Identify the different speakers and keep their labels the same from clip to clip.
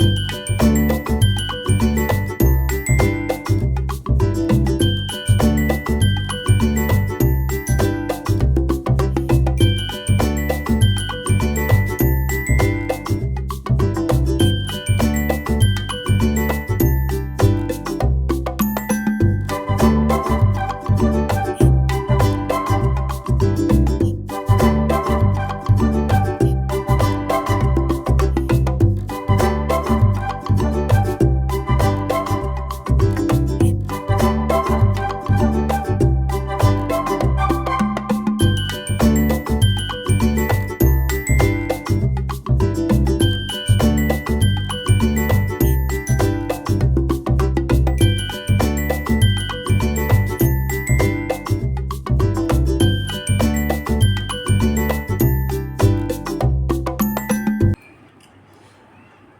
Speaker 1: you.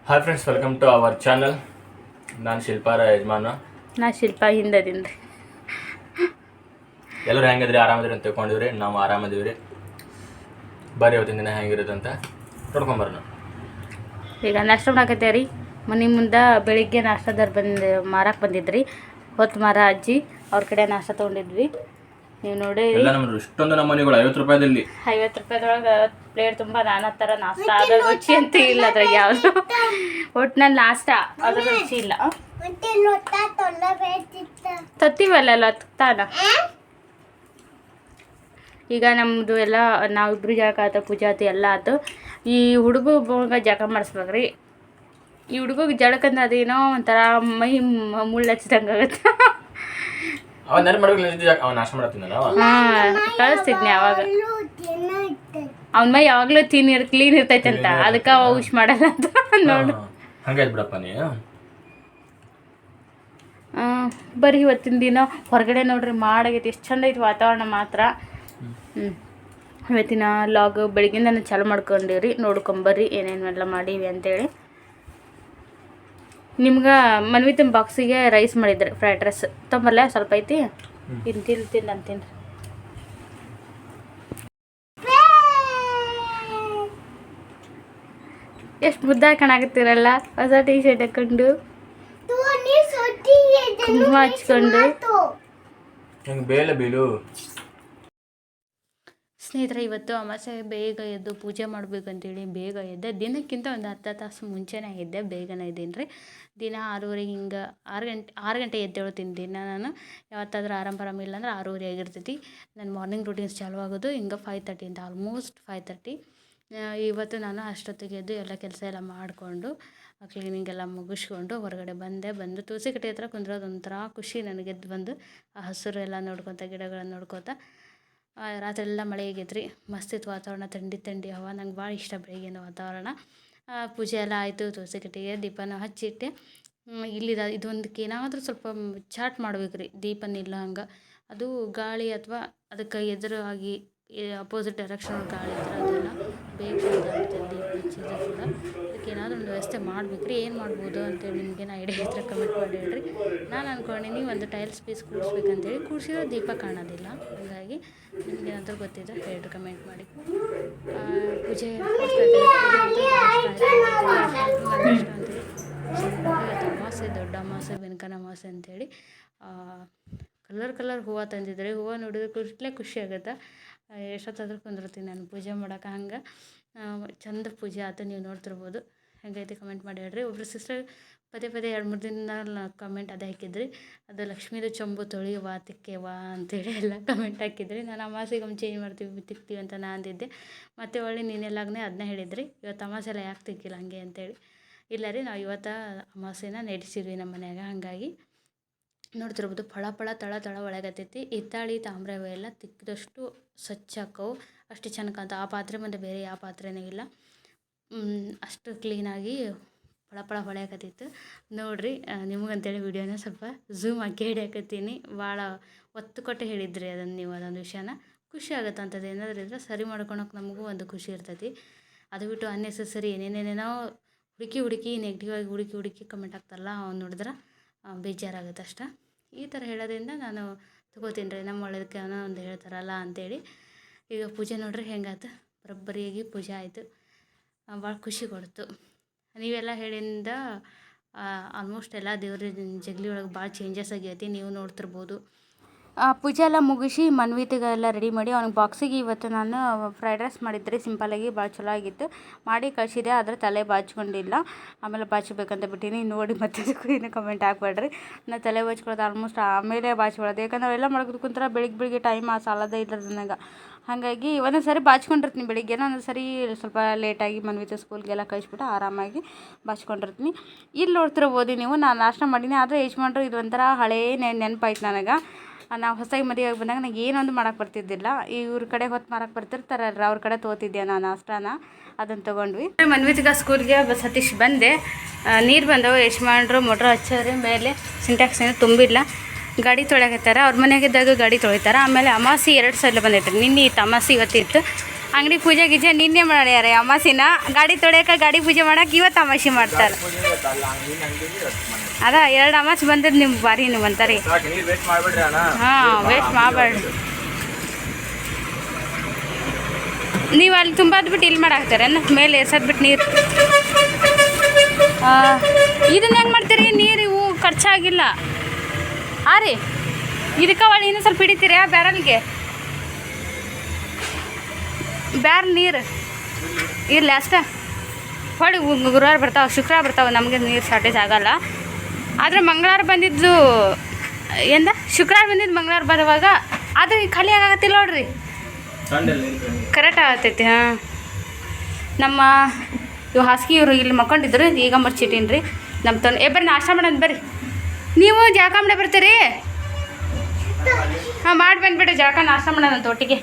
Speaker 1: Hi friends welcome to our channel ನಾನು ಶಿಲ್ಪಾರ ಯಜಮಾನ.
Speaker 2: ನಾ ಶಿಲ್ಪ ಹಿಂದದಿಂದ.
Speaker 1: ಎಲ್ಲರೂ ಹೆಂಗಿದ್ರೆ? ಆರಾಮದಿರಿ ಅಂತ ತಿಳ್ಕೊಂಡಿವ್ರಿ. ನಾವು ಆರಾಮದೀವಿ ರೀ ಬರ್ರಿ ಇವತ್ತಿನ ದಿನ ಹೆಂಗಿರುತ್ತೆ ಅಂತ ನೋಡ್ಕೊಂಬರೋಣ.
Speaker 2: ಈಗ ನಾಷ್ಟ ಮಾಡಾಕತ್ತೇವ್ರಿ? ಮನೆ ಮುಂದೆ ಬೆಳಿಗ್ಗೆ ನಾಷ್ಟದಾರ ಬಂದು ಮಾರಕ್ಕೆ ಬಂದಿದ್ರಿ. ಹೊತ್ತು ಮಾರ ಅಜ್ಜಿ ಅವ್ರ ಕಡೆ ನಾಷ್ಟ ತೊಗೊಂಡಿದ್ವಿ. ನೀವು ನೋಡಿ.
Speaker 1: ಎಲ್ಲ ನಮ್ಮ ಇಷ್ಟೊಂದು ನಮ್ಮನೆಗಳು ಐವತ್ತು ರೂಪಾಯಿದಲ್ಲಿ.
Speaker 2: ಐವತ್ತು ರೂಪಾಯಿದೊಳಗೆ ಪ್ಲೇಟ್ ತುಂಬ ನಾನಾ ಥರ ನಾಷ್ಟ. ಅದ್ರ ರುಚಿ ಅಂತ ಇಲ್ಲ ಅದ್ರಾಗ ಯಾವುದು. ಒಟ್ನಲ್ಲಿ ನಾಷ್ಟ ಅದ್ರ ರುಚಿ ಇಲ್ಲ. ತತ್ತೀವಲ್ಲ ತಾನ? ಈಗ ನಮ್ಮದು ಎಲ್ಲ ನಾವಿಬ್ರು ಜಾಗ ಆತ ಪೂಜೆ ಆಯ್ತು ಎಲ್ಲ ಆತು. ಈ ಹುಡುಗ ಜಾಗ ಜಳಕ ಮಾಡಿಸ್ಬೇಕ್ರಿ. ಈ ಹುಡುಗ ಜಳಕಂದ್ರೆ ಅದೇನೋ ಒಂಥರ ಮೈ ಮ- ಮುಳ್ಳು ಹಚ್ಚಿದಂಗೆ ಆಗುತ್ತೆ
Speaker 1: ಅವ ಮಾಡ್ಬೇಕು ಅವ ನಾಶ ಮಾಡತ್ತೀನಲ್ಲ ಅವ.
Speaker 2: ಹಾಂ ಕಳಿಸ್ತಿದ್ನಿ ಅವಾಗ. ಅವ್ನ ಮೈ ಯಾವಾಗಲೂ ತಿನ್ ಇರ್ ಕ್ಲೀನ್ ಇರ್ತೈತೆ ಅಂತ. ಅದಕ್ಕೆ ಅವ ಹುಷ್ ಮಾಡಲ್ಲ ಅಂತ ನೋಡು.
Speaker 1: ಹಂಗಾಯ್ತು ಬಿಡಪ್ಪ ನೀ
Speaker 2: ಬರೀ ಇವತ್ತಿನ ದಿನ. ಹೊರಗಡೆ ನೋಡ್ರಿ ಮಾಡಾಗೈತಿ. ಎಷ್ಟು ಚಂದ ಐತಿ ವಾತಾವರಣ ಮಾತ್ರ. ಹ್ಞೂ ಇವತ್ತಿನ ಲಾಗ್ ಬೆಳಗ್ಗಿಂದ ಚಾಲು ಮಾಡ್ಕೊಂಡಿವ್ರಿ ನೋಡ್ಕೊಂಬರ್ರಿ ಏನೇನೆಲ್ಲ ಮಾಡೀವಿ ಅಂತೇಳಿ. ನಿಮ್ಗೆ ಮನ್ವಿ ತಿನ್ ಬಾಕ್ಸಿಗೆ ರೈಸ್ ಮಾಡಿದ್ರೆ ಫ್ರೈಡ್ ರೈಸ್ ತೊಂಬರ್ಲೆ? ಸ್ವಲ್ಪ ಐತಿ? ತಿನ್ ತಿನ್ ತಿನ್ ಅಂತೀನಿ. ಎಷ್ಟು ಮುದ್ದಾಗಿ ಕಾಣಾಕತ್ತೀರಲ್ಲ? ಹೊಸ ಟೀ ಶರ್ಟ್ ಹಾಕೊಂಡು ಕುಂಕುಮ ಹಚ್ಕೊಂಡು.
Speaker 1: ಬೀಳು
Speaker 2: ಸ್ನೇಹಿತರೆ, ಇವತ್ತು ಅಮಾಸೆ, ಬೇಗ ಎದ್ದು ಪೂಜೆ ಮಾಡಬೇಕಂತೇಳಿ ಬೇಗ ಎದ್ದೆ. ದಿನಕ್ಕಿಂತ ಒಂದು ಅರ್ಧ ತಾಸು ಮುಂಚೆನೇ ಎದ್ದೆ, ಬೇಗನೇ ಇದ್ದೀನಿ ರೀ ದಿನ ಆರೂವರೆಗೆ ಹಿಂಗೆ, ಆರು ಗಂಟೆ ಆರು ಗಂಟೆ ಎದ್ದೇಳ್ತೀನಿ ದಿನ ನಾನು. ಯಾವತ್ತಾದ್ರೂ ಆರಾಮ ಇಲ್ಲ ಅಂದ್ರೆ ಆರೂವರೆ ಆಗಿರ್ತೈತಿ. ನನ್ನ ಮಾರ್ನಿಂಗ್ ರೂಟೀನ್ಸ್ ಚಾಲು ಆಗೋದು ಹಿಂಗೆ ಫೈವ್ ತರ್ಟಿಯಿಂದ ಆಲ್ಮೋಸ್ಟ್ ಫೈವ್ ತರ್ಟಿ ಇವತ್ತು ನಾನು ಅಷ್ಟೊತ್ತಿಗೆ ಎದ್ದು ಎಲ್ಲ ಕೆಲಸ ಎಲ್ಲ ಮಾಡಿಕೊಂಡು ಕ್ಲೀನಿಂಗ್ ಎಲ್ಲ ಮುಗಿಸ್ಕೊಂಡು ಹೊರಗಡೆ ಬಂದೆ. ಬಂದು ತುಳಸಿ ಕಟ್ಟೆ ಹತ್ರ ಕುಂದ್ರೋದು ಒಂಥರ ಖುಷಿ ನನಗೆ. ಎದ್ದು ಬಂದು ಆ ಹಸಿರು ಎಲ್ಲ ನೋಡ್ಕೊತ, ಗಿಡಗಳನ್ನು ನೋಡ್ಕೊತ ಆ, ರಾತ್ರಿ ಎಲ್ಲ ಮಳೆ ಆಗೈತ್ರಿ ಮಸ್ತ್ ಇತ್ತು ವಾತಾವರಣ ಥಂಡಿ ಥಂಡಿ ಹವ ನಂಗೆ ಭಾಳ ಇಷ್ಟ ಬೆಳಗಿನ ವಾತಾವರಣ. ಪೂಜೆ ಎಲ್ಲ ಆಯಿತು ತುಳಸಿ ಕಟ್ಟಿಗೆ ದೀಪನ ಹಚ್ಚಿಟ್ಟೆ. ಇಲ್ಲಿದ ಇದೊಂದಕ್ಕೆ ಏನಾದರೂ ಸ್ವಲ್ಪ ಚಾಟ್ ಮಾಡ್ಬೇಕು ರೀ ದೀಪ ನಿಲ್ಲ ಹಂಗೆ. ಅದು ಗಾಳಿ ಅಥವಾ ಅದಕ್ಕೆ ಎದುರಾಗಿ ಅಪೋಸಿಟ್ ಡೈರೆಕ್ಷನ್ ಗಾಳಿ ಅದೆಲ್ಲ ಬೇಗ ದೀಪ ಹಚ್ಚಿದ್ರೆ ಕೂಡ. ಏನಾದರೂ ಒಂದು ವ್ಯವಸ್ಥೆ ಮಾಡ್ಬೇಕು ರೀ ಏನು ಮಾಡ್ಬೋದು ಅಂತೇಳಿ ನಿಮ್ಗೇನು ಐಡಿಯಾ ಹತ್ರ ಕಮೆಂಟ್ ಮಾಡಿ ಹೇಳ್ರಿ. ನಾನು ಅಂದ್ಕೊಂಡಿನಿ ಒಂದು ಟೈಲ್ಸ್ ಪೀಸ್ ಕೂಡಿಸ್ಬೇಕಂತೇಳಿ ಕೂಡಿಸಿದ್ರೆ ದೀಪ ಕಾಣೋದಿಲ್ಲ. ಹಾಗಾಗಿ ನಿಮ್ಗೆ ಏನಾದರೂ ಗೊತ್ತಿದ್ರೆ ಹೇಳ್ರಿ ಕಮೆಂಟ್ ಮಾಡಿ. ಪೂಜೆ ಅಮಾಸೆ, ದೊಡ್ಡ ಅಮಾಸೆ, ಬೆನ್ಕನ ಅಮಾಸೆ ಅಂತೇಳಿ. ಕಲರ್ ಕಲರ್ ಹೂವು ತಂದಿದ್ರೆ ಹೂವು ನೋಡಿದ್ರೆ ಕುಟ್ಲೆ ಖುಷಿ ಆಗುತ್ತೆ? ಎಷ್ಟೊತ್ತಾದ್ರೂ ಕುಂದಿರ್ತೀನಿ ನಾನು ಪೂಜೆ ಮಾಡೋಕೆ ಹಂಗೆ. ಚಂದ ಪೂಜೆ ಆತ ನೀವು ನೋಡ್ತಿರ್ಬೋದು. ಹೆಂಗೈತಿ ಕಮೆಂಟ್ ಮಾಡಿ ಹೇಳ್ರಿ. ಒಬ್ರು ಸಿಸ್ಟರ್ ಪದೇ ಪದೇ ಎರಡು ಮೂರು ದಿನ ಕಮೆಂಟ್ ಅದೇ ಹಾಕಿದ್ರಿ. ಅದು ಲಕ್ಷ್ಮೀದು ಚೊಂಬು ತೊಳೆಯುವ ತಿಕ್ಕೆವ ಅಂತೇಳಿ ಎಲ್ಲ ಕಮೆಂಟ್ ಹಾಕಿದ್ರಿ. ನಾನು ಅಮಾಸೆಗೆ ಒಮ್ಮೆ ಚೇಂಜ್ ಮಾಡ್ತೀವಿ, ತಿಕ್ತೀವಿ ಅಂತ ನಾನು ಅಂದಿದ್ದೆ. ಮತ್ತು ಒಳ್ಳೆ ನೀನೆಲ್ಲಾಗನೇ ಅದನ್ನ ಹೇಳಿದ್ರಿ. ಇವತ್ತು ಅಮಾಸೆ ಎಲ್ಲ ಯಾಕೆ ತಿಕ್ಕಿಲ್ಲ ಹಂಗೆ ಅಂತೇಳಿ ಇಲ್ಲ ರೀ ನಾವು ಇವತ್ತು ಅಮಾಸೆನ ನಡೆಸಿದ್ವಿ ನಮ್ಮ ಮನ್ಯಾಗ. ಹಾಗಾಗಿ ನೋಡ್ತಿರ್ಬೋದು ಫಳ ಫಳ ತಳ ತಳ ಒಳಗತ್ತೈತಿ ಹಿತ್ತಾಳಿ, ತಾಮ್ರ ಎಲ್ಲ ತಿಕ್ಕಿದಷ್ಟು ಸ್ವಚ್ಛ ಹಾಕವು ಅಷ್ಟು ಚೆಂದ ಕಾಣ್ತಾವೆ ಆ ಪಾತ್ರೆ ಮುಂದೆ ಬೇರೆ ಯಾವ ಪಾತ್ರೆನೂ ಇಲ್ಲ. ಅಷ್ಟು ಕ್ಲೀನಾಗಿ ಪಳ ಫಳ ಹೊಳೆಯಕತ್ತಿತ್ತು. ನೋಡಿರಿ ನಿಮಗಂತೇಳಿ ವಿಡಿಯೋನ ಸ್ವಲ್ಪ ಝೂಮ್ ಹಾಕಿ ಹಿಡಿಯಾಕತ್ತೀನಿ ಭಾಳ ಒತ್ತು ಕೊಟ್ಟು ಹೇಳಿದ್ರಿ ಅದನ್ನು ನೀವು ಅದೊಂದು ವಿಷಯನ. ಖುಷಿ ಆಗುತ್ತೆ ಅಂಥದ್ದು ಏನಾದರೂ ಇದ್ರೆ ಸರಿ ಮಾಡ್ಕೊಳಕ್ಕೆ ನಮಗೂ ಒಂದು ಖುಷಿ ಇರ್ತೈತಿ. ಅದು ಬಿಟ್ಟು ಅನ್ನೆಸೆಸರಿ ಏನೇನೇನೇನೋ ಹುಡುಕಿ ಹುಡುಕಿ ನೆಗೆಟಿವ್ ಆಗಿ ಹುಡುಕಿ ಹುಡುಕಿ ಕಮೆಂಟ್ ಆಗ್ತಾರಲ್ಲ ಅವ್ನು ನೋಡಿದ್ರೆ ಬೇಜಾರಾಗುತ್ತೆ ಅಷ್ಟೆ. ಈ ಥರ ಹೇಳೋದ್ರಿಂದ ನಾನು ತಗೋತೀನಿ ರೀ, ನಮ್ಮ ಒಳ್ಳೇದಕ್ಕೆ ಏನೋ ಒಂದು ಹೇಳ್ತಾರಲ್ಲ ಅಂತೇಳಿ. ಈಗ ಪೂಜೆ ನೋಡ್ರಿ ಹೆಂಗಾಯ್ತು ಬರೋಬ್ಬರಿಯಾಗಿ ಪೂಜೆ ಆಯಿತು. ಭಾಳ ಖುಷಿ ಕೊಡ್ತು. ನೀವೆಲ್ಲ ಹೇಳಿಂದ ಆಲ್ಮೋಸ್ಟ್ ಎಲ್ಲ ದೇವ್ರ ಜಗಲಿ ಒಳಗೆ ಭಾಳ ಚೇಂಜಸ್ ಆಗೈತಿ ನೀವು ನೋಡ್ತಿರ್ಬೋದು. ಪೂಜೆ ಎಲ್ಲ ಮುಗಿಸಿ ಮನ್ವಿತಿಗೆಲ್ಲ ರೆಡಿ ಮಾಡಿ, ಅವ್ನಿಗೆ ಬಾಕ್ಸಿಗೆ ಇವತ್ತು ನಾನು ಫ್ರೈಡ್ ರೈಸ್ ಮಾಡಿದ್ರಿ ಸಿಂಪಲಾಗಿ ಭಾಳ ಚಲೋ ಆಗಿತ್ತು. ಮಾಡಿ ಕಳಿಸಿದೆ, ಆದರೆ ತಲೆ ಬಾಚ್ಕೊಂಡಿಲ್ಲ. ಆಮೇಲೆ ಬಾಚಬೇಕಂತ ಬಿಟ್ಟೀನಿ ನೋಡಿ ಮತ್ತೆ ಏನು ಕಮೆಂಟ್ ಹಾಕ್ಬೇಡ್ರಿ. ನಾನು ತಲೆ ಬಾಚ್ಕೊಳ್ಳೋದು ಆಲ್ಮೋಸ್ಟ್ ಆಮೇಲೆ ಬಾಚ್ಕೊಳ್ಳೋದು. ಯಾಕಂದ್ರೆ ಅವೆಲ್ಲ ಮಾಡೋದು ಕುಂತ್ರ ಬೆಳಿಗ್ಗೆ ಬೆಳಿಗ್ಗೆ ಟೈಮ್ ಆ ಸಾಲದೇ ಇದ್ರದ್ದು ಹಾಗಾಗಿ ಒಂದೊಂದು ಸರಿ ಬಾಚ್ಕೊಂಡಿರ್ತೀನಿ ಬೆಳಿಗ್ಗೆ ಒಂದೊಂದು ಸರಿ ಸ್ವಲ್ಪ ಲೇಟಾಗಿ ಮನ್ವಿತ ಸ್ಕೂಲ್ಗೆಲ್ಲ ಕಳಿಸ್ಬಿಟ್ಟು ಆರಾಮಾಗಿ ಬಾಚ್ಕೊಂಡಿರ್ತೀನಿ. ಇಲ್ಲಿ ನೋಡ್ತಿರ್ಬೋದು ನೀವು, ನಾನು ನಾಷ್ಟ ಮಾಡೀನಿ, ಆದರೆ ಯಜಮಾನ್ರು ಒಂಥರ ಹಳೇ ನೆನಪಾಯ್ತು ನನಗೆ. ನಾವು ಹೊಸದಾಗಿ ಮದುವೆ ಆಗಿ ಬಂದಾಗ ನನಗೆ ಏನೊಂದು ಮಾಡೋಕೆ ಬರ್ತಿದ್ದಿಲ್ಲ. ಇವ್ರ ಕಡೆ ಹೊತ್ತು ಮಾರಕ್ಕೆ ಬರ್ತಿರ್ತಾರಲ್ಲ ಅವ್ರ ಕಡೆ ತೋತಿದ್ದೆ ನಾನು ನಾಷ್ಟಾನ ಅದನ್ನು ತೊಗೊಂಡ್ವಿ. ಮನ್ವಿತ್ಗ ಸ್ಕೂಲ್ಗೆ ಸತೀಶ್ ಬಂದೆ. ನೀರು ಬಂದವು, ಯಜಮಾನ್ರು, ಮೋಟ್ರ್ ಹಚ್ಚೋರಿ ಮೇಲೆ ಸಿಂಟ್ಯಾಕ್ಸ್ ಏನೂ ತುಂಬಿಲ್ಲ. ಗಾಡಿ ತೊಳೆಗತ್ತಾರೆ ಅವ್ರ ಮನೆಗಿದ್ದಾಗ ಗಾಡಿ ತೊಳಿತಾರೆ. ಆಮೇಲೆ ಅಮಾಸಿ ಎರಡು ಸಲ ಬಂದಿತ್ತು ನಿನ್ನೆ ಇತ್ತು ಅಮಾಸಿ ಇವತ್ತಿತ್ತು. ಅಂಗಡಿ ಪೂಜೆ ಗೀಜೆ ನಿನ್ನೆ ಮಾಡ್ಯಾರ ಅಮಾಸಿನ. ಗಾಡಿ ತೊಳ್ಯಾಕ ಗಾಡಿ ಪೂಜೆ ಮಾಡಕ್ಕೆ ಇವತ್ತು ಅಮಾಸಿ ಮಾಡ್ತಾರೆ. ಅದ ಎರಡು ಅಮಾಸಿ ಬಂದದ್ದು ನಿಮ್ಮ ಬಾರಿ ನೀವು ಅಂತಾರೆ. ಹಾಂ ವೇಸ್ಟ್ ಮಾಡಬೇಡ್ರಿ. ನೀವು ಅಲ್ಲಿ ತುಂಬದ್ಬಿಟ್ಟು ಇಲ್ಲಿ ಮಾಡಾಕ್ತಾರೇನು? ಮೇಲೆ ಎಸದ್ಬಿಟ್ಟು ನೀರು. ಇದನ್ನ ಹೆಂಗೆ ಮಾಡ್ತೀರಿ? ನೀರು ಇವು ಖರ್ಚಾಗಿಲ್ಲ. ಹಾಂ ರೀ ಇದಕ್ಕೆ ಒಳ್ಳೆ ಇನ್ನೂ ಸ್ವಲ್ಪ ಹಿಡಿತೀರಾ ಬ್ಯಾರಲ್ಗೆ? ಬ್ಯಾರ್ ನೀರು. ಇರಲಿ ಅಷ್ಟೇ. ಹೊಡಿ ಗುರುವಾರ ಬರ್ತಾವೆ, ಶುಕ್ರವಾರ ಬರ್ತಾವೆ, ನಮಗೆ ನೀರು ಶಾರ್ಟೇಜ್ ಆಗೋಲ್ಲ. ಆದರೆ ಮಂಗಳವಾರ ಬಂದಿದ್ದು, ಎಂದ? ಶುಕ್ರವಾರ ಬಂದಿದ್ದು ಮಂಗಳವಾರ ಬರುವಾಗ ಅದು ಖಾಲಿ ಆಗತ್ತಿಲ್ಲ ನೋಡ್ರಿ. ಕರೆಕ್ಟ್ ಆಗತ್ತೈತಿ ಹಾಂ. ನಮ್ಮ ಇವು ಹಾಸಿಗೆ ಇವರು ಇಲ್ಲಿ ಮಕ್ಕೊಂಡಿದ್ರು, ಈಗ ಮರ್ಚಿಟ್ಟೀನಿ ರೀ ನಮ್ಮ ತನ್, ಏ, ಬರ್ರಿ, ನಾಷ್ಟ ಮಾಡೋದು ಬರ್ರಿ. ನೀವು ಜಳಕ ಮಾಡೇ ಬರ್ತೀರಿ? ಹಾಂ, ಮಾಡಿ ಬಂದುಬಿಡ್ರಿ ಜಳಕ ನಾಷ್ಟ ಮಾಡೋಣ ತೋಟಿಗೆ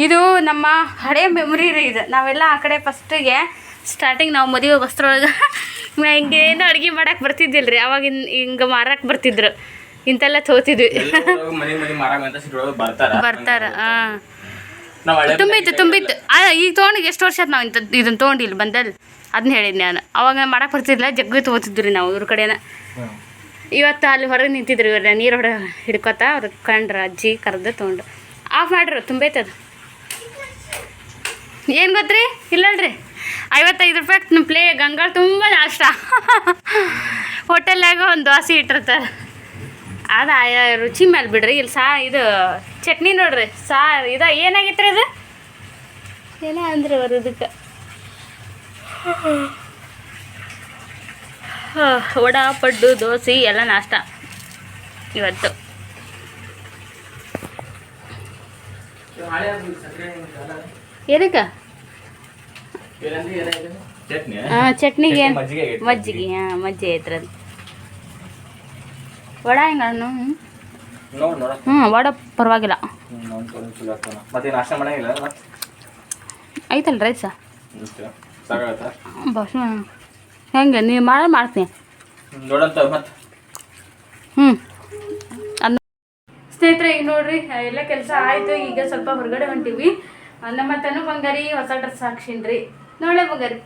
Speaker 2: ಇದು ನಮ್ಮ ಹಳೆ ಮೆಮೊರಿ ರೀ ಇದು. ನಾವೆಲ್ಲ ಆ ಕಡೆ ಫಸ್ಟಿಗೆ ಸ್ಟಾರ್ಟಿಂಗ್ ನಾವು ಮದುವೆ ಬಸ್ತ್ರೊಳಗೆ ಹಿಂಗೇನು ಅಡುಗೆ ಮಾಡಕ್ಕೆ ಬರ್ತಿದ್ದಿಲ್ಲ ರೀ ಅವಾಗ ಹಿಂಗೆ ಮಾರಕ್ಕೆ ಬರ್ತಿದ್ರು. ಇಂತೆಲ್ಲ ತೋತಿದ್ವಿ.
Speaker 1: ಬರ್ತಾರ.
Speaker 2: ಹಾಂ ತುಂಬಿತ್ತು ತುಂಬಿತ್ತು. ಆ, ಈಗ ತೊಗೊಂಡು ಎಷ್ಟು ವರ್ಷ ಆಯ್ತು ನಾವು ಇಂಥ ಇದನ್ನ ತೊಗೊಂಡು ಇಲ್ಲಿ ಬಂದಲ್ಲಿ? ಅದನ್ನ ಹೇಳಿದ್ದೆ ನಾನು. ಅವಾಗ ಮಾಡಕ್ಕೆ ಬರ್ತಿದ್ದಿಲ್ಲ ಜಗ್ಗಿ ತೊಗೋತಿದ್ವಿ ರೀ ನಾವು ಇವ್ರ ಕಡೆನ. ಇವತ್ತು ಅಲ್ಲಿ ಹೊರಗೆ ನಿಂತಿದ್ರು ಇವ್ರ ನೀರು ಹೊಡ ಹಿಡ್ಕೊತಾ ಅವ್ರ ಕಂಡ್ರ ಅಜ್ಜಿ ಕರೆದು ತೊಗೊಂಡು. ಆಫ್ ಮಾಡ್ರಿ ತುಂಬೈತದು ಏನು ಗೊತ್ತ್ರಿ? ಇಲ್ಲಲ್ರಿ ಐವತ್ತೈದು ರೂಪಾಯಿ ನಮ್ಮ ಪ್ಲೇ ಗಂಗಾಳ ತುಂಬ ನಾಷ್ಟ. ಹೋಟೆಲ್ನಾಗ ಒಂದು ದೋಸೆ ಇಟ್ಟಿರ್ತಾರೆ. ಅದು ಆಯಾ ರುಚಿ ಮೇಲೆ ಬಿಡ್ರಿ. ಇಲ್ಲಿ ಸಾ ಇದು ಚಟ್ನಿ ನೋಡ್ರಿ. ಸಾ ಇದು ಏನಾಗಿತ್ತು ರೀ ಅದು? ಏನೋ ಅಂದ್ರೆ ಅವ್ರು ಇದಕ್ಕೆ ವಡಾ ಪಡ್ಡು ದೋಸೆ ಎಲ್ಲ ನಾಷ್ಟ. ಇವತ್ತು. ಎದಕ್ಕೆ? ಚಟ್ನಿಗೆ?
Speaker 1: ಮಜ್ಜಿಗೆ,
Speaker 2: ಹಾಂ, ಮಜ್ಜಿಗೆ ಐತ್ರಿ ಅದು ವಡ
Speaker 1: ನೋಡ
Speaker 2: ಹ್ಞೂ ವಡ ಪರವಾಗಿಲ್ಲ. ಐತಲ್ ರೈಸ ಹೆಂಗೆ, ನೀವು ಮಾಡಿ, ಮಾಡ್ತೀನಿ. ಹ್ಞೂ ಸ್ನೇಹಿತರೆ, ಈಗ ನೋಡ್ರಿ ಎಲ್ಲ ಕೆಲಸ ಆಯಿತು. ಈಗ ಸ್ವಲ್ಪ ಹೊರಗಡೆ ಹೊಂಟಿವಿ. ನಮ್ಮ ತನು ಬಂಗಾರಿ ಹೊಸ ಡ್ರೆಸ್ ಹಾಕ್ಸಿನ್ರಿ. ನೋಡೇ ಬಂಗಾರಿ.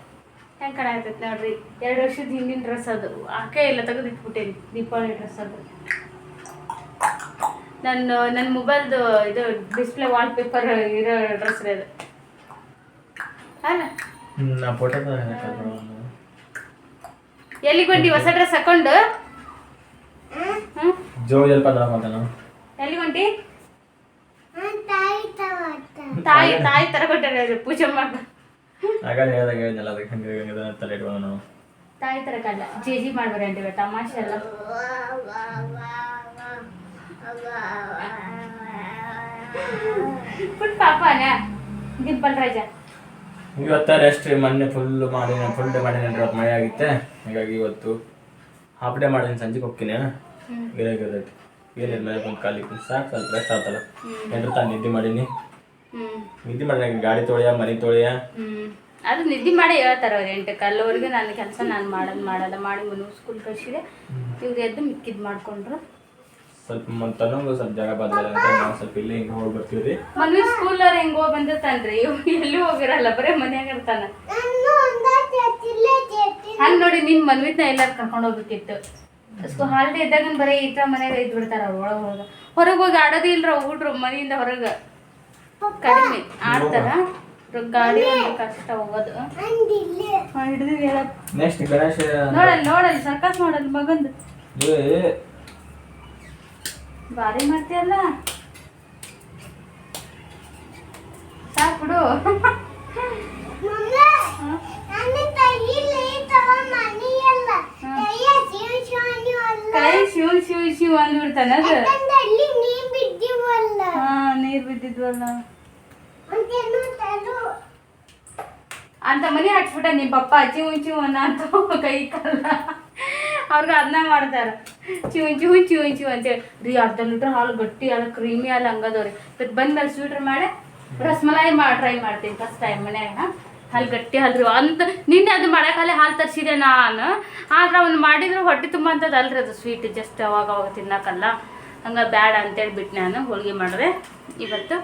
Speaker 2: ಹೆಂಗೆ ಕಾಣತೈತೆ ನೋಡ್ರಿ. ಎರಡು ವರ್ಷದ ಹಿಂದಿನ ಡ್ರೆಸ್ ಅದು. ಆಕೆ ಇಲ್ಲ ತೆಗೆದು ಇಟ್ಬಿಟ್ಟೇನಿ ದೀಪಾವಳಿ ಡ್ರೆಸ್ ಅದು. ನನ್ನ ನನ್ನ ಮೊಬೈಲ್ದು ಇದು ಡಿಸ್ಪ್ಲೇ ವಾಲ್ ಪೇಪರ್ ಇರೋ ಡ್ರೆಸ್ ರೀ ಅದು. ಅಲ್ಲ? ಎಲ್ಲಿಗೆ ಹೊಂಟಿ ಹೊಸ ಡ್ರೆಸ್ ಹಾಕೊಂಡು? ಹ್ಞೂ
Speaker 1: ಜೋ ಜಲ್ಪಾದ ಮಾತಾನ
Speaker 2: ಎಲ್ಲಿ ಹೊಂಟಿ ತಾಯಿ ತಾಯಿ ತರ ಕೊಟ್ಟಾರೆ ಪೂಜೆ ಮಾಡ.
Speaker 1: ಹೇಳ್ದಾಗ ಹೇಳಿದ್ನಲ್ಲ ಅದಕ್ಕೆ ಹಂಗೆ ಹಂಗೆ ತಲೆ ಇಟ್ಕೊಂಡು ನಾವು
Speaker 2: ತಾಯಿ ತರ ಕಲ್ಲ ಜೇಜಿ ಮಾಡ್ಬೇಡ ಅಂತೀವಿ ತಮಾಷೆ ಎಲ್ಲ ಫುಲ್ ಪಾಪನ ಡಿಂಪಲ್ ರಾಜ
Speaker 1: ಇವತ್ತ ರೆಸ್ಟ್ ಮೊನ್ನೆ ಫುಲ್ ಮಾಡಿ ಫುಲ್ ಡೇ ಮಾಡಿ ಇವತ್ತು ಮಳೆ ಆಗಿತ್ತೆ. ಹೀಗಾಗಿ ಇವತ್ತು ಹಾಫ್ ಡೇ ಮಾಡಿದ್ದೀನಿ ಸಂಜೆಗೆ ಹೋಗ್ತೀನಿ. ಏನಿಲ್ಲ ಒಂದು ಖಾಲಿ ಸಾಕು ಸ್ವಲ್ಪ ರೆಸ್ಟ್ ಆಗ್ತಲ್ಲ ಎಂಟ್ರ ತಾನು ನಿದ್ದೆ ಮಾಡೀನಿ. ನಿದ್ದೆ ಮಾಡಿ ಗಾಡಿ ತೊಳೆಯ ಮನೆ ತೊಳೆಯ.
Speaker 2: ಹ್ಮ್. ಅದು ನಿದ್ದೆ ಮಾಡಿ ಹೇಳ್ತಾರ ಅವ್ರು ಎಂಟಕ್ಕೆ. ಅಲ್ಲಿವರೆಗೆ ನನ್ನ ಕೆಲಸ ನಾನು ಮಾಡೋದು ಮಾಡಲ್ಲ ಮಾಡಿ ಮನೆ ಸ್ಕೂಲ್ ಕಳಿಸಿದೆ. ಇವ್ರು ಎದ್ದು ಮಿಕ್ಕಿದ್ ಮಾಡ್ಕೊಂಡ್ರು.
Speaker 1: ಸ್ವಲ್ಪ ತನ್ನೊಂದು ಸ್ವಲ್ಪ ಜಾಗ ಬದಲ ಅಂತ ನಾವು ಸ್ವಲ್ಪ ಇಲ್ಲೇ ಹಿಂಗೆ ಹೋಗಿ ಬರ್ತೀವಿ ರೀ.
Speaker 2: ಮನ್ವಿ ಸ್ಕೂಲ್ ಅವ್ರ ಹೆಂಗ್ ಹೋಗಿ ಬಂದಿರ್ತಾನ್ರಿ? ಇವ್ ಎಲ್ಲೂ ಹೋಗಿರಲ್ಲ? ಬರೇ ಮನ್ಯಾಗ ಇರ್ತಾನ. ಹಂಗೆ ನೋಡಿ ನಿನ್ನ ಮನ್ವಿದ್ನ ಎಲ್ಲಾರು ಕರ್ಕೊಂಡು ಹೋಗ್ಬೇಕಿತ್ತು ಸ್ಕೂ ಹಾಲಿಡೇ ಇದ್ದಾಗ ಬರೀ ಈತ ಮನೆಗೆ ಇದ್ ಬಿಡ್ತಾರ ಅವ್ರು ಒಳಗೆ ಹೊರಗ ಹೊರಗೆ ಹೋಗಿ ಆಡೋದೇ ಇಲ್ರ ಹುಡ್ರು ಮನೆಯಿಂದ ಹೊರಗ. ಕಡಿಮೆ ಆಡ್ತಾರ. ಗಾಡಿ ಒಂದು ಕಷ್ಟ ಹೋಗೋದು. ಹಿಡಿದು
Speaker 1: ನೆಕ್ಸ್ಟ್ ಗಣೇಶ
Speaker 2: ನೋಡಲ್ಲಿ ನೋಡಲ್ಲಿ ಸರ್ಕಸ್ ಮಾಡಲ್ಲಿ ಮಗಂದು.
Speaker 1: ಏ,
Speaker 2: ಭಾರಿ ಮಾಡ್ತೀಯಲ್ಲ. ಸಾಕು ಬಿಡು. ಕೈ ಶಿವ ಶಿವ ಶಿವ ಅಂದ್ಬಿಡ್ತಾನ ಅದು. ಹಾ ನೀರ್ ಬಿದ್ದಿದ್ವಲ್ಲ. ಅಂತ ಮನೆ ಹಾಕ್ಸ್ಬಿಟ್ಟ ನಿಮ್ಮ ಪಪ್ಪ ಚಿವು ಚಿವು ಅಂತ ಕೈ ಕಲ್ಲ ಅವ್ರಿಗೆ ಅದನ್ನ ಮಾಡ್ತಾರ. ಚಿವು ಚಿವು ಚಿವು ಚಿವು ಅಂತೇಳಿ. ರೀ ಅರ್ಧ ಲೀಟ್ರ್ ಹಾಲು ಗಟ್ಟಿ ಅಲ್ಲ ಕ್ರೀಮಿ ಅಲ್ಲ ಹಂಗದವ್ರಿ. ಬಂದ ಬಂದ್ಮೇಲೆ ಸ್ವೀಟ್ರ್ ಮಾಡಿ ರಸ್ಮಲಾಯಿ ಮಾಡಿ ಟ್ರೈ ಮಾಡ್ತೀನಿ ಫಸ್ಟ್ ಟೈಮ್ ಮನ್ಯಾಗ ಹಾಲು ಗಟ್ಟಿ ಹಾಲು ರೀ ಅಂತ ನಿನ್ನೆ ಅದು ಮಾಡಕ್ಕಲ್ಲೇ ಹಾಲು ತರಿಸಿದೆ ನಾನು. ಆದ್ರೆ ಅವ್ನು ಮಾಡಿದ್ರೆ ಹೊಟ್ಟೆ ತುಂಬ ಅಂತದಲ್ರಿ ಅದು ಸ್ವೀಟ್ ಜಸ್ಟ್ ಅವಾಗ ಅವಾಗ ತಿನ್ನಕಲ್ಲ. ಹಂಗೆ ಬ್ಯಾಡ ಅಂತೇಳಿ ಬಿಟ್ಟು ನಾನು ಹೋಳಿಗೆ ಮಾಡಿದೆ. ಇವತ್ತು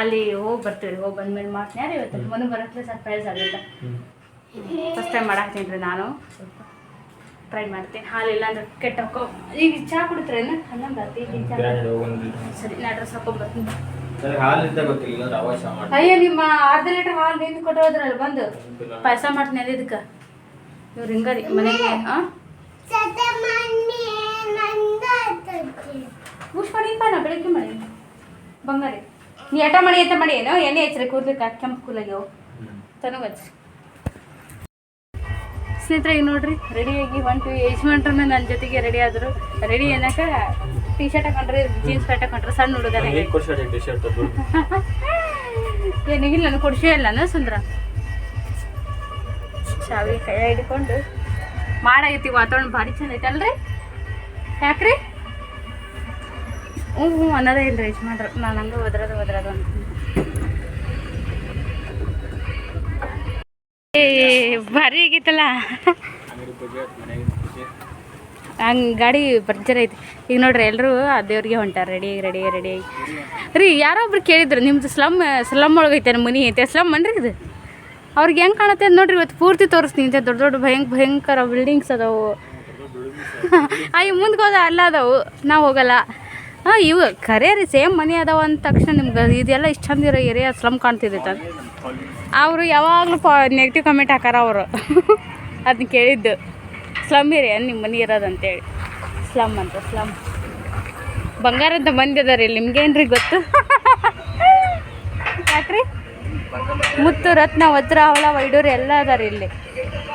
Speaker 2: ಅಲ್ಲಿ ಹೋಗಿ ಬರ್ತೀವಿ ಹೋಗಿ ಬಂದ್ಮೇಲೆ ಮಾಡ್ತೀನಿ. ಇವತ್ತು? ಮನೆ ಬರೋಕ್ಕೆ ಸರ್ಪ್ರೈಸ್
Speaker 1: ಆಗಿಲ್ಲ.
Speaker 2: ಫಸ್ಟ್ ಟೈಮ್ ಮಾಡಾಕ್ತೀನಿ ರೀ ನಾನು. ಸ್ವಲ್ಪ ಟ್ರೈ ಮಾಡ್ತೀನಿ. ಹಾಲು ಇಲ್ಲ ಅಂದ್ರೆ ಕೆಟ್ಟ ಈಗ ಚಹಾ ಕುಡಿತ್ರೇನು? ಹನ್ನೊಂದು ಈಗ ಸರಿ ನಾ ಡ್ರೆಸ್ ಹಾಕೊಂಡ್ಬರ್ತೀನಿ
Speaker 1: ನನಗೆ ಹಾಲಿದ್ದ ಗೊತ್ತಿಲ್ಲ ಅಂದ್ರೆ ಅವಾಗ ಚಾ ಮಾಡಿ
Speaker 2: ಅಯ್ಯೋ ನಿಮ್ಮ ಅರ್ಧ ಲೀಟರ್ ಹಾಲು ನಿಂದು ಕೊಟ್ಟೋದ್ರಲ್ಲ ಬಂದು? ಪಾಯಸ ಮಾಡ್ತೀನಿ ಅಲ್ಲಿ ಇದಕ್ಕೆ. ಇವ್ರು ಹಿಂಗಾರಿ ಮನೆಗೆ ಹಾಂ ಪುಷ್ಪ ನಿಂಪ ನಾ ಬೆಳಗ್ಗೆ ಮಾಡಿ. ಬಂಗಾರಿ. ನೀ ಎಟ ಮಾಡಿ ಅಂತ ಮಾಡಿ ಏನೋ ಎಣ್ಣೆ ಹಚ್ಚ್ರಿ ಕೂದ್ಲಿಕ್ಕೆ ಕೆಂಪು ಕೂಲಾಗ್ಯವು. ತನಗ ಹಚ್ಚಿ ಸ್ನೇಹಿತರೆ ಈಗ ನೋಡ್ರಿ ರೆಡಿಯಾಗಿ ಏಜ್ ಯಜಮಾನ್ರನ್ನ ನನ್ನ ಜೊತೆಗೆ ರೆಡಿ ಆದರು. ರೆಡಿ ಏನಕ ಟೀ ಶರ್ಟ್ ಹಾಕೊಂಡ್ರೆ ಜೀನ್ಸ್ ಪ್ಯಾಂಟ್ ಹಾಕೊಂಡ್ರೆ ಸಣ್ಣ ಹುಡುಗನೇ. ಏನಿಗಿಲ್ಲ ನಾನು ಕೊಡ್ಸೇ ಇಲ್ಲ ಸುಂದ್ರ? ಶಾವಿಗೆ ಕೈ ಹಿಡ್ಕೊಂಡು. ಮಾಡಾಗೈತಿ ವಾತಾವರಣ ಭಾರಿ ಚಂದ ಐತಲ್ರಿ ಯಾಕ್ರಿ? ಹ್ಞೂ ಹ್ಞೂ ಅನ್ನೋದೇ ಇಲ್ಲ ರೀ ಯಜಮಾನ್ರು. ನಾನು ಹಂಗೆ ಒದ್ರದು ಒದ್ರದು ಅಂತ. ಭಾರಿ ಆಗೈತಲ್ಲ
Speaker 1: ಅಂಗಡಿ ಪೂಜೆ ಮನೆಗೆ ಪೂಜೆ
Speaker 2: ಹಂಗೆ ಗಾಡಿ ಭರ್ಜರಿ ಐತಿ. ಈಗ ನೋಡ್ರಿ ಎಲ್ಲರೂ ಆ ದೇವ್ರಿಗೆ ಹೊಂಟಾರ ರೆಡಿ ರೆಡಿ ರೆಡಿ ರೀ, ಯಾರೋ ಒಬ್ರು ಕೇಳಿದ್ರು, ನಿಮ್ದು ಸ್ಲಮ್ ಸ್ಲಮ್ ಒಳಗೈತೆ ನಮ್ಮ ಮನೆ ಐತೆ ಸ್ಲಮ್ ಅನ್ರಿ ಇದು? ಅವ್ರಿಗೆ ಹೆಂಗೆ ಕಾಣುತ್ತೆ ನೋಡ್ರಿ ಇವತ್ತು ಪೂರ್ತಿ ತೋರಿಸ್ತೀನಿ. ದೊಡ್ಡ ದೊಡ್ಡ ಭಯಂಕ, ಭಯಂಕರ ಬಿಲ್ಡಿಂಗ್ಸ್ ಅದಾವು. ಅಯ್ಯ, ಮುಂದೆ ಹೋದ ಅಲ್ಲ ಅದಾವು. ನಾವು ಹೋಗಲ್ಲ. ಹಾಂ ಇವು ಖರೆ ರೀ ಸೇಮ್ ಮನೆ ಅದಾವ ಅಂದ ತಕ್ಷಣ ನಿಮ್ಗೆ ಇದೆಲ್ಲ ಇಷ್ಟು ಚಂದ ಇರೋ ಏರಿಯಾ ಸ್ಲಮ್ ಕಾಣ್ತಿದ್ದೈತೆ ಅವರು ಯಾವಾಗಲೂ ಪ ನೆಗೆಟಿವ್ ಕಮೆಂಟ್ ಹಾಕಾರ ಅವರು. ಅದನ್ನ ಕೇಳಿದ್ದು. ಸ್ಲಮ್ ಏರಿಯಾ ನಿಮ್ಮ ಮನೆ ಇರೋದಂತೇಳಿ ಸ್ಲಮ್ ಅಂತ ಸ್ಲಮ್. ಬಂಗಾರ ಅಂತ ಮಂದಿ ಅದಾರ ಇಲ್ಲಿ ನಿಮ್ಗೇನ್ರಿ ಗೊತ್ತು? ಯಾಕ್ರಿ? ಮುತ್ತು ರತ್ನ ವಜ್ರ ಅವಳ ವೈಡೂರು ಎಲ್ಲ ಅದಾರ ಇಲ್ಲಿ.